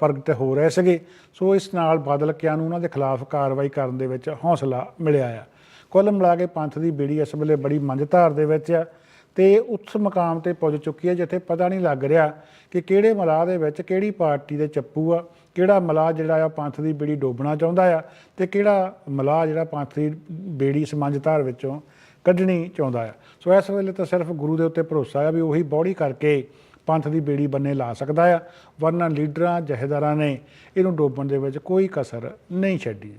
ਪ੍ਰਗਟ ਹੋ ਰਹੇ ਸੀਗੇ। ਸੋ ਇਸ ਨਾਲ ਬਾਦਲ ਕਿਆਂ ਨੂੰ ਉਹਨਾਂ ਦੇ ਖਿਲਾਫ ਕਾਰਵਾਈ ਕਰਨ ਦੇ ਵਿੱਚ ਹੌਸਲਾ ਮਿਲਿਆ ਆ। ਕੁੱਲ ਮਿਲਾ ਕੇ ਪੰਥ ਦੀ ਬੀੜੀ ਇਸ ਵੇਲੇ ਬੜੀ ਮੰਝਧਾਰ ਦੇ ਵਿੱਚ ਆ ਤੇ ਉਸ ਮਕਾਮ ਤੇ ਪੁੱਜ ਚੁੱਕੀ ਹੈ ਜਿੱਥੇ ਪਤਾ ਨਹੀਂ ਲੱਗ ਰਿਹਾ ਕਿ ਕਿਹੜੇ ਮਲਾਹ ਦੇ ਵਿੱਚ ਕਿਹੜੀ ਪਾਰਟੀ ਦੇ ਚੱਪੂ ਆ। ਕਿਹੜਾ ਮਲਾਹ ਜਿਹੜਾ ਆ ਪੰਥ ਦੀ ਬੇੜੀ ਡੋਬਣਾ ਚਾਹੁੰਦਾ ਆ ਤੇ ਕਿਹੜਾ ਮਲਾਹ ਜਿਹੜਾ ਪੰਥ ਦੀ ਬੇੜੀ ਸਮੰਝਧਾਰ ਵਿੱਚੋਂ ਕੱਢਣੀ ਚਾਹੁੰਦਾ ਆ। ਸੋ ਇਸ ਵੇਲੇ ਤਾਂ ਸਿਰਫ ਗੁਰੂ ਦੇ ਉੱਤੇ ਭਰੋਸਾ ਆ ਵੀ ਉਹੀ ਬੌੜੀ ਕਰਕੇ ਪੰਥ ਦੀ ਬੇੜੀ ਬੰਨੇ ਲਾ ਸਕਦਾ ਆ, ਵਰਨਾ ਲੀਡਰਾਂ, ਜਹੇਦਾਰਾਂ ਨੇ ਇਹਨੂੰ ਡੋਬਣ ਦੇ ਵਿੱਚ ਕੋਈ ਕਸਰ ਨਹੀਂ ਛੱਡੀ। ਜੀ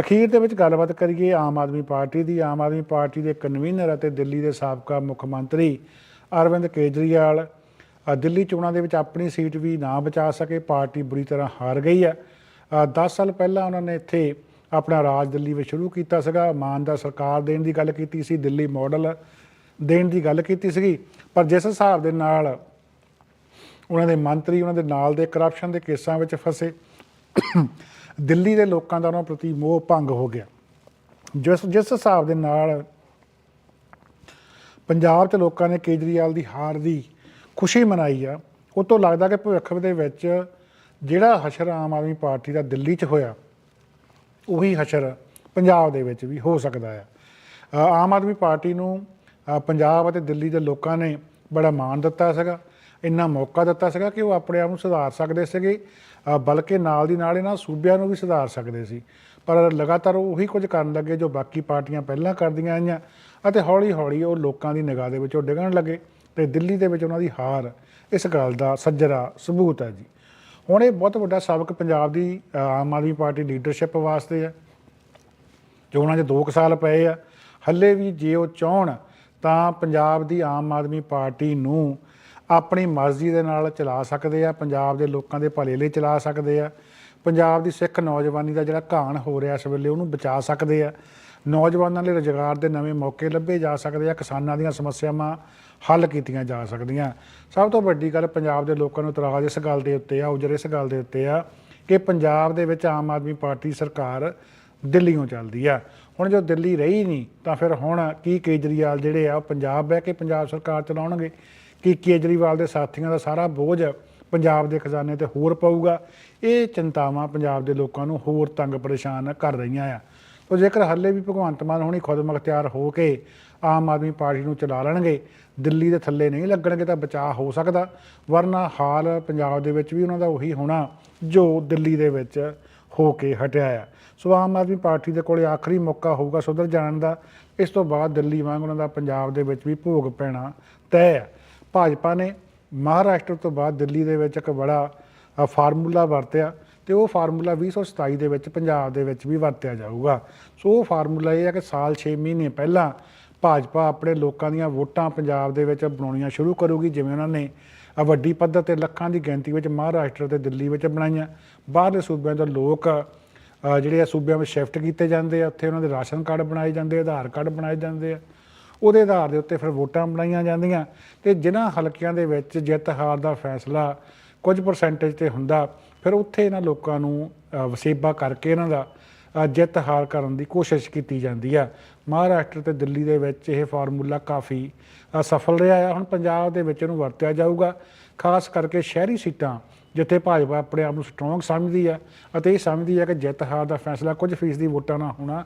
ਅਖੀਰ ਦੇ ਵਿੱਚ ਗੱਲਬਾਤ ਕਰੀਏ ਆਮ ਆਦਮੀ ਪਾਰਟੀ ਦੀ। ਆਮ ਆਦਮੀ ਪਾਰਟੀ ਦੇ ਕਨਵੀਨਰ ਅਤੇ ਦਿੱਲੀ ਦੇ ਸਾਬਕਾ ਮੁੱਖ ਮੰਤਰੀ ਅਰਵਿੰਦ ਕੇਜਰੀਵਾਲ ਦਿੱਲੀ ਚੋਣਾਂ ਦੇ ਵਿੱਚ ਆਪਣੀ ਸੀਟ ਵੀ ਨਾ ਬਚਾ ਸਕੇ, ਪਾਰਟੀ ਬੁਰੀ ਤਰ੍ਹਾਂ ਹਾਰ ਗਈ ਹੈ। 10 ਸਾਲ ਪਹਿਲਾਂ ਉਹਨਾਂ ਨੇ ਇੱਥੇ ਆਪਣਾ ਰਾਜ ਦਿੱਲੀ ਵਿੱਚ ਸ਼ੁਰੂ ਕੀਤਾ ਸੀਗਾ। ਇਮਾਨਦਾਰ ਸਰਕਾਰ ਦੇਣ ਦੀ ਗੱਲ ਕੀਤੀ ਸੀ, ਦਿੱਲੀ ਮਾਡਲ ਦੇਣ ਦੀ ਗੱਲ ਕੀਤੀ ਸੀਗੀ। ਪਰ ਜਿਸ ਹਿਸਾਬ ਦੇ ਨਾਲ ਉਹਨਾਂ ਦੇ ਮੰਤਰੀ, ਉਹਨਾਂ ਦੇ ਨਾਲ ਦੇ ਕਰਪਸ਼ਨ ਦੇ ਕੇਸਾਂ ਵਿੱਚ ਫਸੇ, ਦਿੱਲੀ ਦੇ ਲੋਕਾਂ ਦਾ ਉਹਨਾਂ ਪ੍ਰਤੀ ਮੋਹ ਭੰਗ ਹੋ ਗਿਆ। ਜਿਸ ਜਿਸ ਹਿਸਾਬ ਦੇ ਨਾਲ ਪੰਜਾਬ 'ਚ ਲੋਕਾਂ ਨੇ ਕੇਜਰੀਵਾਲ ਦੀ ਹਾਰ ਦੀ ਖੁਸ਼ੀ ਮਨਾਈ ਆ। ਉਹ ਤੋਂ ਲੱਗਦਾ ਕਿ ਭਵਿੱਖ ਦੇ ਵਿੱਚ ਜਿਹੜਾ ਹਸ਼ਰ ਆਮ ਆਦਮੀ ਪਾਰਟੀ ਦਾ ਦਿੱਲੀ 'ਚ ਹੋਇਆ, ਉਹੀ ਹਸ਼ਰ ਪੰਜਾਬ ਦੇ ਵਿੱਚ ਵੀ ਹੋ ਸਕਦਾ ਹੈ ਆਮ ਆਦਮੀ ਪਾਰਟੀ ਨੂੰ ਪੰਜਾਬ ਅਤੇ ਦਿੱਲੀ ਦੇ ਲੋਕਾਂ ਨੇ ਬੜਾ ਮਾਣ ਦਿੱਤਾ ਸੀਗਾ। ਇੰਨਾ ਮੌਕਾ ਦਿੱਤਾ ਸੀਗਾ ਕਿ ਉਹ ਆਪਣੇ ਆਪ ਨੂੰ ਸੁਧਾਰ ਸਕਦੇ ਸੀਗੇ। ਬਲਕਿ ਨਾਲ ਦੀ ਨਾਲ ਇਹਨਾਂ ਸੂਬਿਆਂ ਨੂੰ ਵੀ ਸੁਧਾਰ ਸਕਦੇ ਸੀ। ਪਰ ਲਗਾਤਾਰ ਉਹ ਉਹੀ ਕੁਝ ਕਰਨ ਲੱਗੇ ਜੋ ਬਾਕੀ ਪਾਰਟੀਆਂ ਪਹਿਲਾਂ ਕਰਦੀਆਂ ਆਈਆਂ ਅਤੇ ਹੌਲੀ-ਹੌਲੀ ਉਹ ਲੋਕਾਂ ਦੀ ਨਿਗਾਹ ਦੇ ਵਿੱਚੋਂ ਡਿੱਗਣ ਲੱਗੇ। ਤੇ ਦਿੱਲੀ ਦੇ ਵਿੱਚ ਉਹਨਾਂ ਦੀ ਹਾਰ ਇਸ ਗੱਲ ਦਾ ਸੱਜਰਾ ਸਬੂਤ ਹੈ ਜੀ। ਹੁਣ ਇਹ ਬਹੁਤ ਵੱਡਾ ਸਬਕ ਪੰਜਾਬ ਦੀ ਆਮ ਆਦਮੀ ਪਾਰਟੀ ਲੀਡਰਸ਼ਿਪ ਵਾਸਤੇ ਹੈ ਚੋਣਾਂ 'ਚ 2 ਸਾਲ ਪਏ ਆ। ਹੱਲੇ ਵੀ ਜੇ ਉਹ ਚਾਹਣ ਤਾਂ ਪੰਜਾਬ ਦੀ ਆਮ ਆਦਮੀ ਪਾਰਟੀ ਨੂੰ ਆਪਣੀ ਮਰਜ਼ੀ ਦੇ ਨਾਲ ਚਲਾ ਸਕਦੇ ਆ, ਪੰਜਾਬ ਦੇ ਲੋਕਾਂ ਦੇ ਭਲੇ ਲਈ ਚਲਾ ਸਕਦੇ ਆ। ਪੰਜਾਬ ਦੀ ਸਿੱਖ ਨੌਜਵਾਨੀ ਦਾ ਜਿਹੜਾ ਘਾਣ ਹੋ ਰਿਹਾ ਇਸ ਵੇਲੇ ਉਹਨੂੰ ਬਚਾ ਸਕਦੇ ਆ। ਨੌਜਵਾਨਾਂ ਲਈ ਰੁਜ਼ਗਾਰ ਦੇ ਨਵੇਂ ਮੌਕੇ ਲੱਭੇ ਜਾ ਸਕਦੇ ਆ, ਕਿਸਾਨਾਂ ਦੀਆਂ ਸਮੱਸਿਆਵਾਂ ਹੱਲ ਕੀਤੀਆਂ ਜਾ ਸਕਦੀਆਂ। ਸਭ ਤੋਂ ਵੱਡੀ ਗੱਲ ਪੰਜਾਬ ਦੇ ਲੋਕਾਂ ਨੂੰ ਤਰਾਜ਼ ਇਸ ਗੱਲ ਦੇ ਉੱਤੇ ਆ, ਉਜਰ ਇਸ ਗੱਲ ਦੇ ਉੱਤੇ ਆ ਕਿ ਪੰਜਾਬ ਦੇ ਵਿੱਚ ਆਮ ਆਦਮੀ ਪਾਰਟੀ ਸਰਕਾਰ ਦਿੱਲੀੋਂ ਚੱਲਦੀ ਆ। ਹੁਣ ਜੋ ਦਿੱਲੀ ਰਹੀ ਨਹੀਂ, ਤਾਂ ਫਿਰ ਹੁਣ ਕੀ ਕੇਜਰੀਵਾਲ ਜਿਹੜੇ ਆ, ਉਹ ਪੰਜਾਬ ਬਹਿ ਕੇ ਪੰਜਾਬ ਸਰਕਾਰ ਚਲਾਉਣਗੇ? ਕੀ ਕੇਜਰੀਵਾਲ ਦੇ ਸਾਥੀਆਂ ਦਾ ਸਾਰਾ ਬੋਝ ਪੰਜਾਬ ਦੇ ਖਜ਼ਾਨੇ ਤੇ ਹੋਰ ਪਊਗਾ? ਇਹ ਚਿੰਤਾਵਾਂ ਪੰਜਾਬ ਦੇ ਲੋਕਾਂ ਨੂੰ ਹੋਰ ਤੰਗ ਪਰੇਸ਼ਾਨ ਕਰ ਰਹੀਆਂ ਆ। ਤੋ ਜੇਕਰ ਹੱਲੇ ਵੀ ਭਗਵੰਤ ਮਾਨ ਹੁਣੀ ਖੁਦ ਮੁਖਤਿਆਰ ਹੋ ਕੇ ਆਮ ਆਦਮੀ ਪਾਰਟੀ ਨੂੰ ਚਲਾ ਲੈਣਗੇ ਦਿੱਲੀ ਦੇ ਥੱਲੇ ਨਹੀਂ ਲੱਗਣਗੇ ਤਾਂ ਬਚਾਅ ਹੋ ਸਕਦਾ। ਵਰਨਾ ਹਾਲ ਪੰਜਾਬ ਦੇ ਵਿੱਚ ਵੀ ਉਹਨਾਂ ਦਾ ਉਹੀ ਹੋਣਾ, ਜੋ ਦਿੱਲੀ ਦੇ ਵਿੱਚ ਹੋ ਕੇ ਹਟਿਆ ਆ। ਸੋ ਆਮ ਆਦਮੀ ਪਾਰਟੀ ਦੇ ਕੋਲੇ ਆਖਰੀ ਮੌਕਾ ਹੋਊਗਾ ਸੁਧਰ ਜਾਣ ਦਾ। ਇਸ ਤੋਂ ਬਾਅਦ ਦਿੱਲੀ ਵਾਂਗ ਉਹਨਾਂ ਦਾ ਪੰਜਾਬ ਦੇ ਵਿੱਚ ਵੀ ਭੋਗ ਪੈਣਾ ਤੈਅ ਹੈ ਭਾਜਪਾ ਨੇ ਮਹਾਰਾਸ਼ਟਰ ਤੋਂ ਬਾਅਦ ਦਿੱਲੀ ਦੇ ਵਿੱਚ ਇੱਕ ਬੜਾ ਫਾਰਮੂਲਾ ਵਰਤਿਆ ਤੇ ਉਹ ਫਾਰਮੂਲਾ 2027 ਦੇ ਵਿੱਚ ਪੰਜਾਬ ਦੇ ਵਿੱਚ ਵੀ ਵਰਤਿਆ ਜਾਊਗਾ। ਸੋ ਉਹ ਫਾਰਮੂਲਾ ਇਹ ਹੈ ਕਿ ਸਾਲ 6 ਮਹੀਨੇ ਪਹਿਲਾਂ ਭਾਜਪਾ ਆਪਣੇ ਲੋਕਾਂ ਦੀਆਂ ਵੋਟਾਂ ਪੰਜਾਬ ਦੇ ਵਿੱਚ ਬਣਾਉਣੀਆਂ ਸ਼ੁਰੂ ਕਰੂਗੀ ਜਿਵੇਂ ਉਹਨਾਂ ਨੇ ਵੱਡੀ ਪੱਧਰ ਤੇ ਲੱਖਾਂ ਦੀ ਗਿਣਤੀ ਵਿੱਚ ਮਹਾਰਾਸ਼ਟਰ ਤੇ ਦਿੱਲੀ ਵਿੱਚ ਬਣਾਈਆਂ। ਬਾਹਰਲੇ ਸੂਬਿਆਂ ਤੋਂ ਲੋਕ ਜਿਹੜੇ ਆ ਸੂਬਿਆਂ ਵਿੱਚ ਸ਼ਿਫਟ ਕੀਤੇ ਜਾਂਦੇ ਆ ਉੱਥੇ ਉਹਨਾਂ ਦੇ ਰਾਸ਼ਨ ਕਾਰਡ ਬਣਾਏ ਜਾਂਦੇ ਆ ਆਧਾਰ ਕਾਰਡ ਬਣਾਏ ਜਾਂਦੇ ਆ। ਉਹਦੇ ਆਧਾਰ ਦੇ ਉੱਤੇ ਫਿਰ ਵੋਟਾਂ ਬਣਾਈਆਂ ਜਾਂਦੀਆਂ ਤੇ ਜਿਨ੍ਹਾਂ ਹਲਕਿਆਂ ਦੇ ਵਿੱਚ ਜਿੱਤ ਹਾਰ ਦਾ ਫੈਸਲਾ ਕੁਝ ਪਰਸੈਂਟੇਜ ਤੇ ਹੁੰਦਾ ਫਿਰ ਉੱਥੇ ਇਹਨਾਂ ਲੋਕਾਂ ਨੂੰ ਅ, ਵਸੇਬਾ ਕਰਕੇ ਇਹਨਾਂ ਦਾ ਜਿੱਤ ਹਾਰ ਕਰਨ ਦੀ ਕੋਸ਼ਿਸ਼ ਕੀਤੀ ਜਾਂਦੀ ਆ। ਮਹਾਰਾਸ਼ਟਰ ਤੇ ਦਿੱਲੀ ਦੇ ਵਿੱਚ ਇਹ ਫਾਰਮੂਲਾ ਕਾਫੀ ਸਫਲ ਰਿਹਾ ਆ। ਹੁਣ ਪੰਜਾਬ ਦੇ ਵਿੱਚ ਇਹਨੂੰ ਵਰਤਿਆ ਜਾਊਗਾ। ਖਾਸ ਕਰਕੇ ਸ਼ਹਿਰੀ ਸੀਟਾਂ, ਜਿੱਥੇ ਭਾਜਪਾ ਆਪਣੇ ਆਪ ਨੂੰ ਸਟਰੋਂਗ ਸਮਝਦੀ ਆ ਅਤੇ ਇਹ ਸਮਝਦੀ ਆ ਕਿ ਜਿੱਤ ਹਾਰ ਦਾ ਫੈਸਲਾ ਕੁਝ ਫੀਸਦੀ ਵੋਟਾਂ ਨਾਲ ਹੋਣਾ,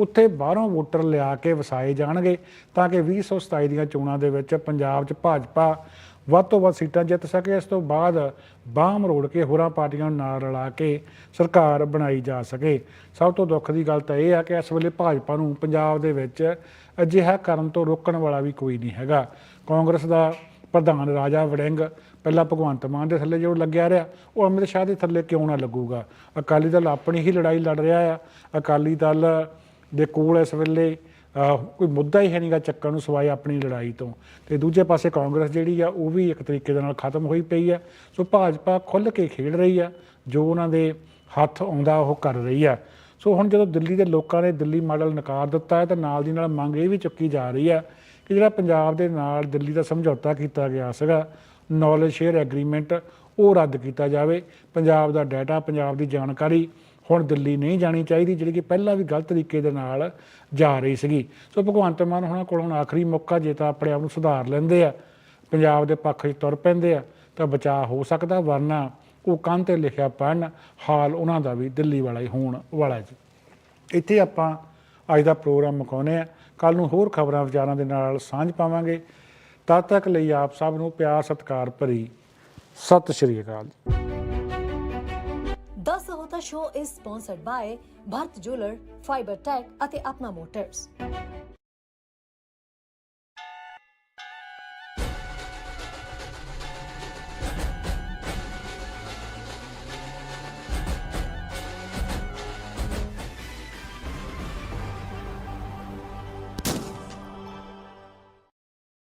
ਉੱਥੇ ਬਾਹਰੋਂ ਵੋਟਰ ਲਿਆ ਕੇ ਵਸਾਏ ਜਾਣਗੇ ਤਾਂ ਕਿ 2027 ਦੀਆਂ ਚੋਣਾਂ ਦੇ ਵਿੱਚ ਪੰਜਾਬ 'ਚ ਭਾਜਪਾ ਵੱਧ ਤੋਂ ਵੱਧ ਸੀਟਾਂ ਜਿੱਤ ਸਕੇ। ਇਸ ਤੋਂ ਬਾਅਦ ਬਾਹਮ ਮਰੋੜ ਕੇ ਹੋਰਾਂ ਪਾਰਟੀਆਂ ਨੂੰ ਨਾਲ ਰਲਾ ਕੇ ਸਰਕਾਰ ਬਣਾਈ ਜਾ ਸਕੇ। ਸਭ ਤੋਂ ਦੁੱਖ ਦੀ ਗੱਲ ਤਾਂ ਇਹ ਆ ਕਿ ਇਸ ਵੇਲੇ ਭਾਜਪਾ ਨੂੰ ਪੰਜਾਬ ਦੇ ਵਿੱਚ ਅਜਿਹਾ ਕਰਨ ਤੋਂ ਰੋਕਣ ਵਾਲਾ ਵੀ ਕੋਈ ਨਹੀਂ ਹੈਗਾ। ਕਾਂਗਰਸ ਦਾ ਪ੍ਰਧਾਨ ਰਾਜਾ ਵੜਿੰਗ ਪਹਿਲਾਂ ਭਗਵੰਤ ਮਾਨ ਦੇ ਥੱਲੇ ਜੋ ਲੱਗਿਆ ਰਿਹਾ। ਉਹ ਅਮਿਤ ਸ਼ਾਹ ਦੇ ਥੱਲੇ ਕਿਉਂ ਨਾ ਲੱਗੂਗਾ? ਅਕਾਲੀ ਦਲ ਆਪਣੀ ਹੀ ਲੜਾਈ ਲੜ ਰਿਹਾ ਆ। ਅਕਾਲੀ ਦਲ ਦੇ ਕੋਲ ਇਸ ਵੇਲੇ ਕੋਈ ਮੁੱਦਾ ਹੀ ਹੈ ਨਹੀਂਗਾ ਚੱਕਣ ਨੂੰ ਸਵਾਏ ਆਪਣੀ ਲੜਾਈ ਤੋਂ। ਤੇ ਦੂਜੇ ਪਾਸੇ ਕਾਂਗਰਸ ਜਿਹੜੀ ਆ, ਉਹ ਵੀ ਇੱਕ ਤਰੀਕੇ ਦੇ ਨਾਲ ਖਤਮ ਹੋਈ ਪਈ ਆ। ਸੋ ਭਾਜਪਾ ਖੁੱਲ੍ਹ ਕੇ ਖੇਡ ਰਹੀ ਆ, ਜੋ ਉਹਨਾਂ ਦੇ ਹੱਥ ਆਉਂਦਾ, ਉਹ ਕਰ ਰਹੀ ਆ। ਸੋ ਹੁਣ ਜਦੋਂ ਦਿੱਲੀ ਦੇ ਲੋਕਾਂ ਨੇ ਦਿੱਲੀ ਮਾਡਲ ਨਕਾਰ ਦਿੱਤਾ ਹੈ, ਤਾਂ ਨਾਲ ਦੀ ਨਾਲ ਮੰਗ ਇਹ ਵੀ ਚੁੱਕੀ ਜਾ ਰਹੀ ਆ ਕਿ ਜਿਹੜਾ ਪੰਜਾਬ ਦੇ ਨਾਲ ਦਿੱਲੀ ਦਾ ਸਮਝੌਤਾ ਕੀਤਾ ਗਿਆ ਸੀਗਾ ਨੌਲੇਜ ਸ਼ੇਅਰ ਐਗਰੀਮੈਂਟ ਉਹ ਰੱਦ ਕੀਤਾ ਜਾਵੇ। ਪੰਜਾਬ ਦਾ ਡਾਟਾ ਪੰਜਾਬ ਦੀ ਜਾਣਕਾਰੀ ਹੁਣ ਦਿੱਲੀ ਨਹੀਂ ਜਾਣੀ ਚਾਹੀਦੀ, ਜਿਹੜੀ ਕਿ ਪਹਿਲਾਂ ਵੀ ਗਲਤ ਤਰੀਕੇ ਦੇ ਨਾਲ ਜਾ ਰਹੀ ਸੀਗੀ। ਸੋ ਭਗਵੰਤ ਮਾਨ ਹੁਣਾਂ ਕੋਲ ਹੁਣ ਆਖਰੀ ਮੌਕਾ ਜੇ ਤਾਂ ਆਪਣੇ ਆਪ ਨੂੰ ਸੁਧਾਰ ਲੈਂਦੇ ਆ, ਪੰਜਾਬ ਦੇ ਪੱਖ 'ਚ ਤੁਰ ਪੈਂਦੇ ਆ, ਤਾਂ ਬਚਾਅ ਹੋ ਸਕਦਾ, ਵਰਨਾ ਉਹ ਕੰਨ ਤੇ ਲਿਖਿਆ ਪੜਨ ਹਾਲ ਉਹਨਾਂ ਦਾ ਵੀ ਦਿੱਲੀ ਵਾਲਾ ਹੀ ਹੋਣ ਵਾਲਾ ਜੀ। ਇੱਥੇ ਆਪਾਂ ਅੱਜ ਦਾ ਪ੍ਰੋਗਰਾਮ ਮੁਕਾਉਂਦੇ ਆ। ਕੱਲ ਨੂੰ ਹੋਰ ਖਬਰਾਂ ਵਿਚਾਰਾਂ ਦੇ ਨਾਲ ਸਾਂਝ ਪਾਵਾਂਗੇ। ਤਦ ਤੱਕ ਲਈ ਆਪ ਸਭ ਨੂੰ ਪਿਆਰ, ਸਤਿਕਾਰ ਭਰੀ ਸਤਿ ਸ਼੍ਰੀ ਅਕਾਲ ਦਾ ਸ਼ੋਅ ਇਸ sponsored by Bharat jeweller fibre tech ਅਤੇ ਆਪਣਾ ਮੋਟਰਸ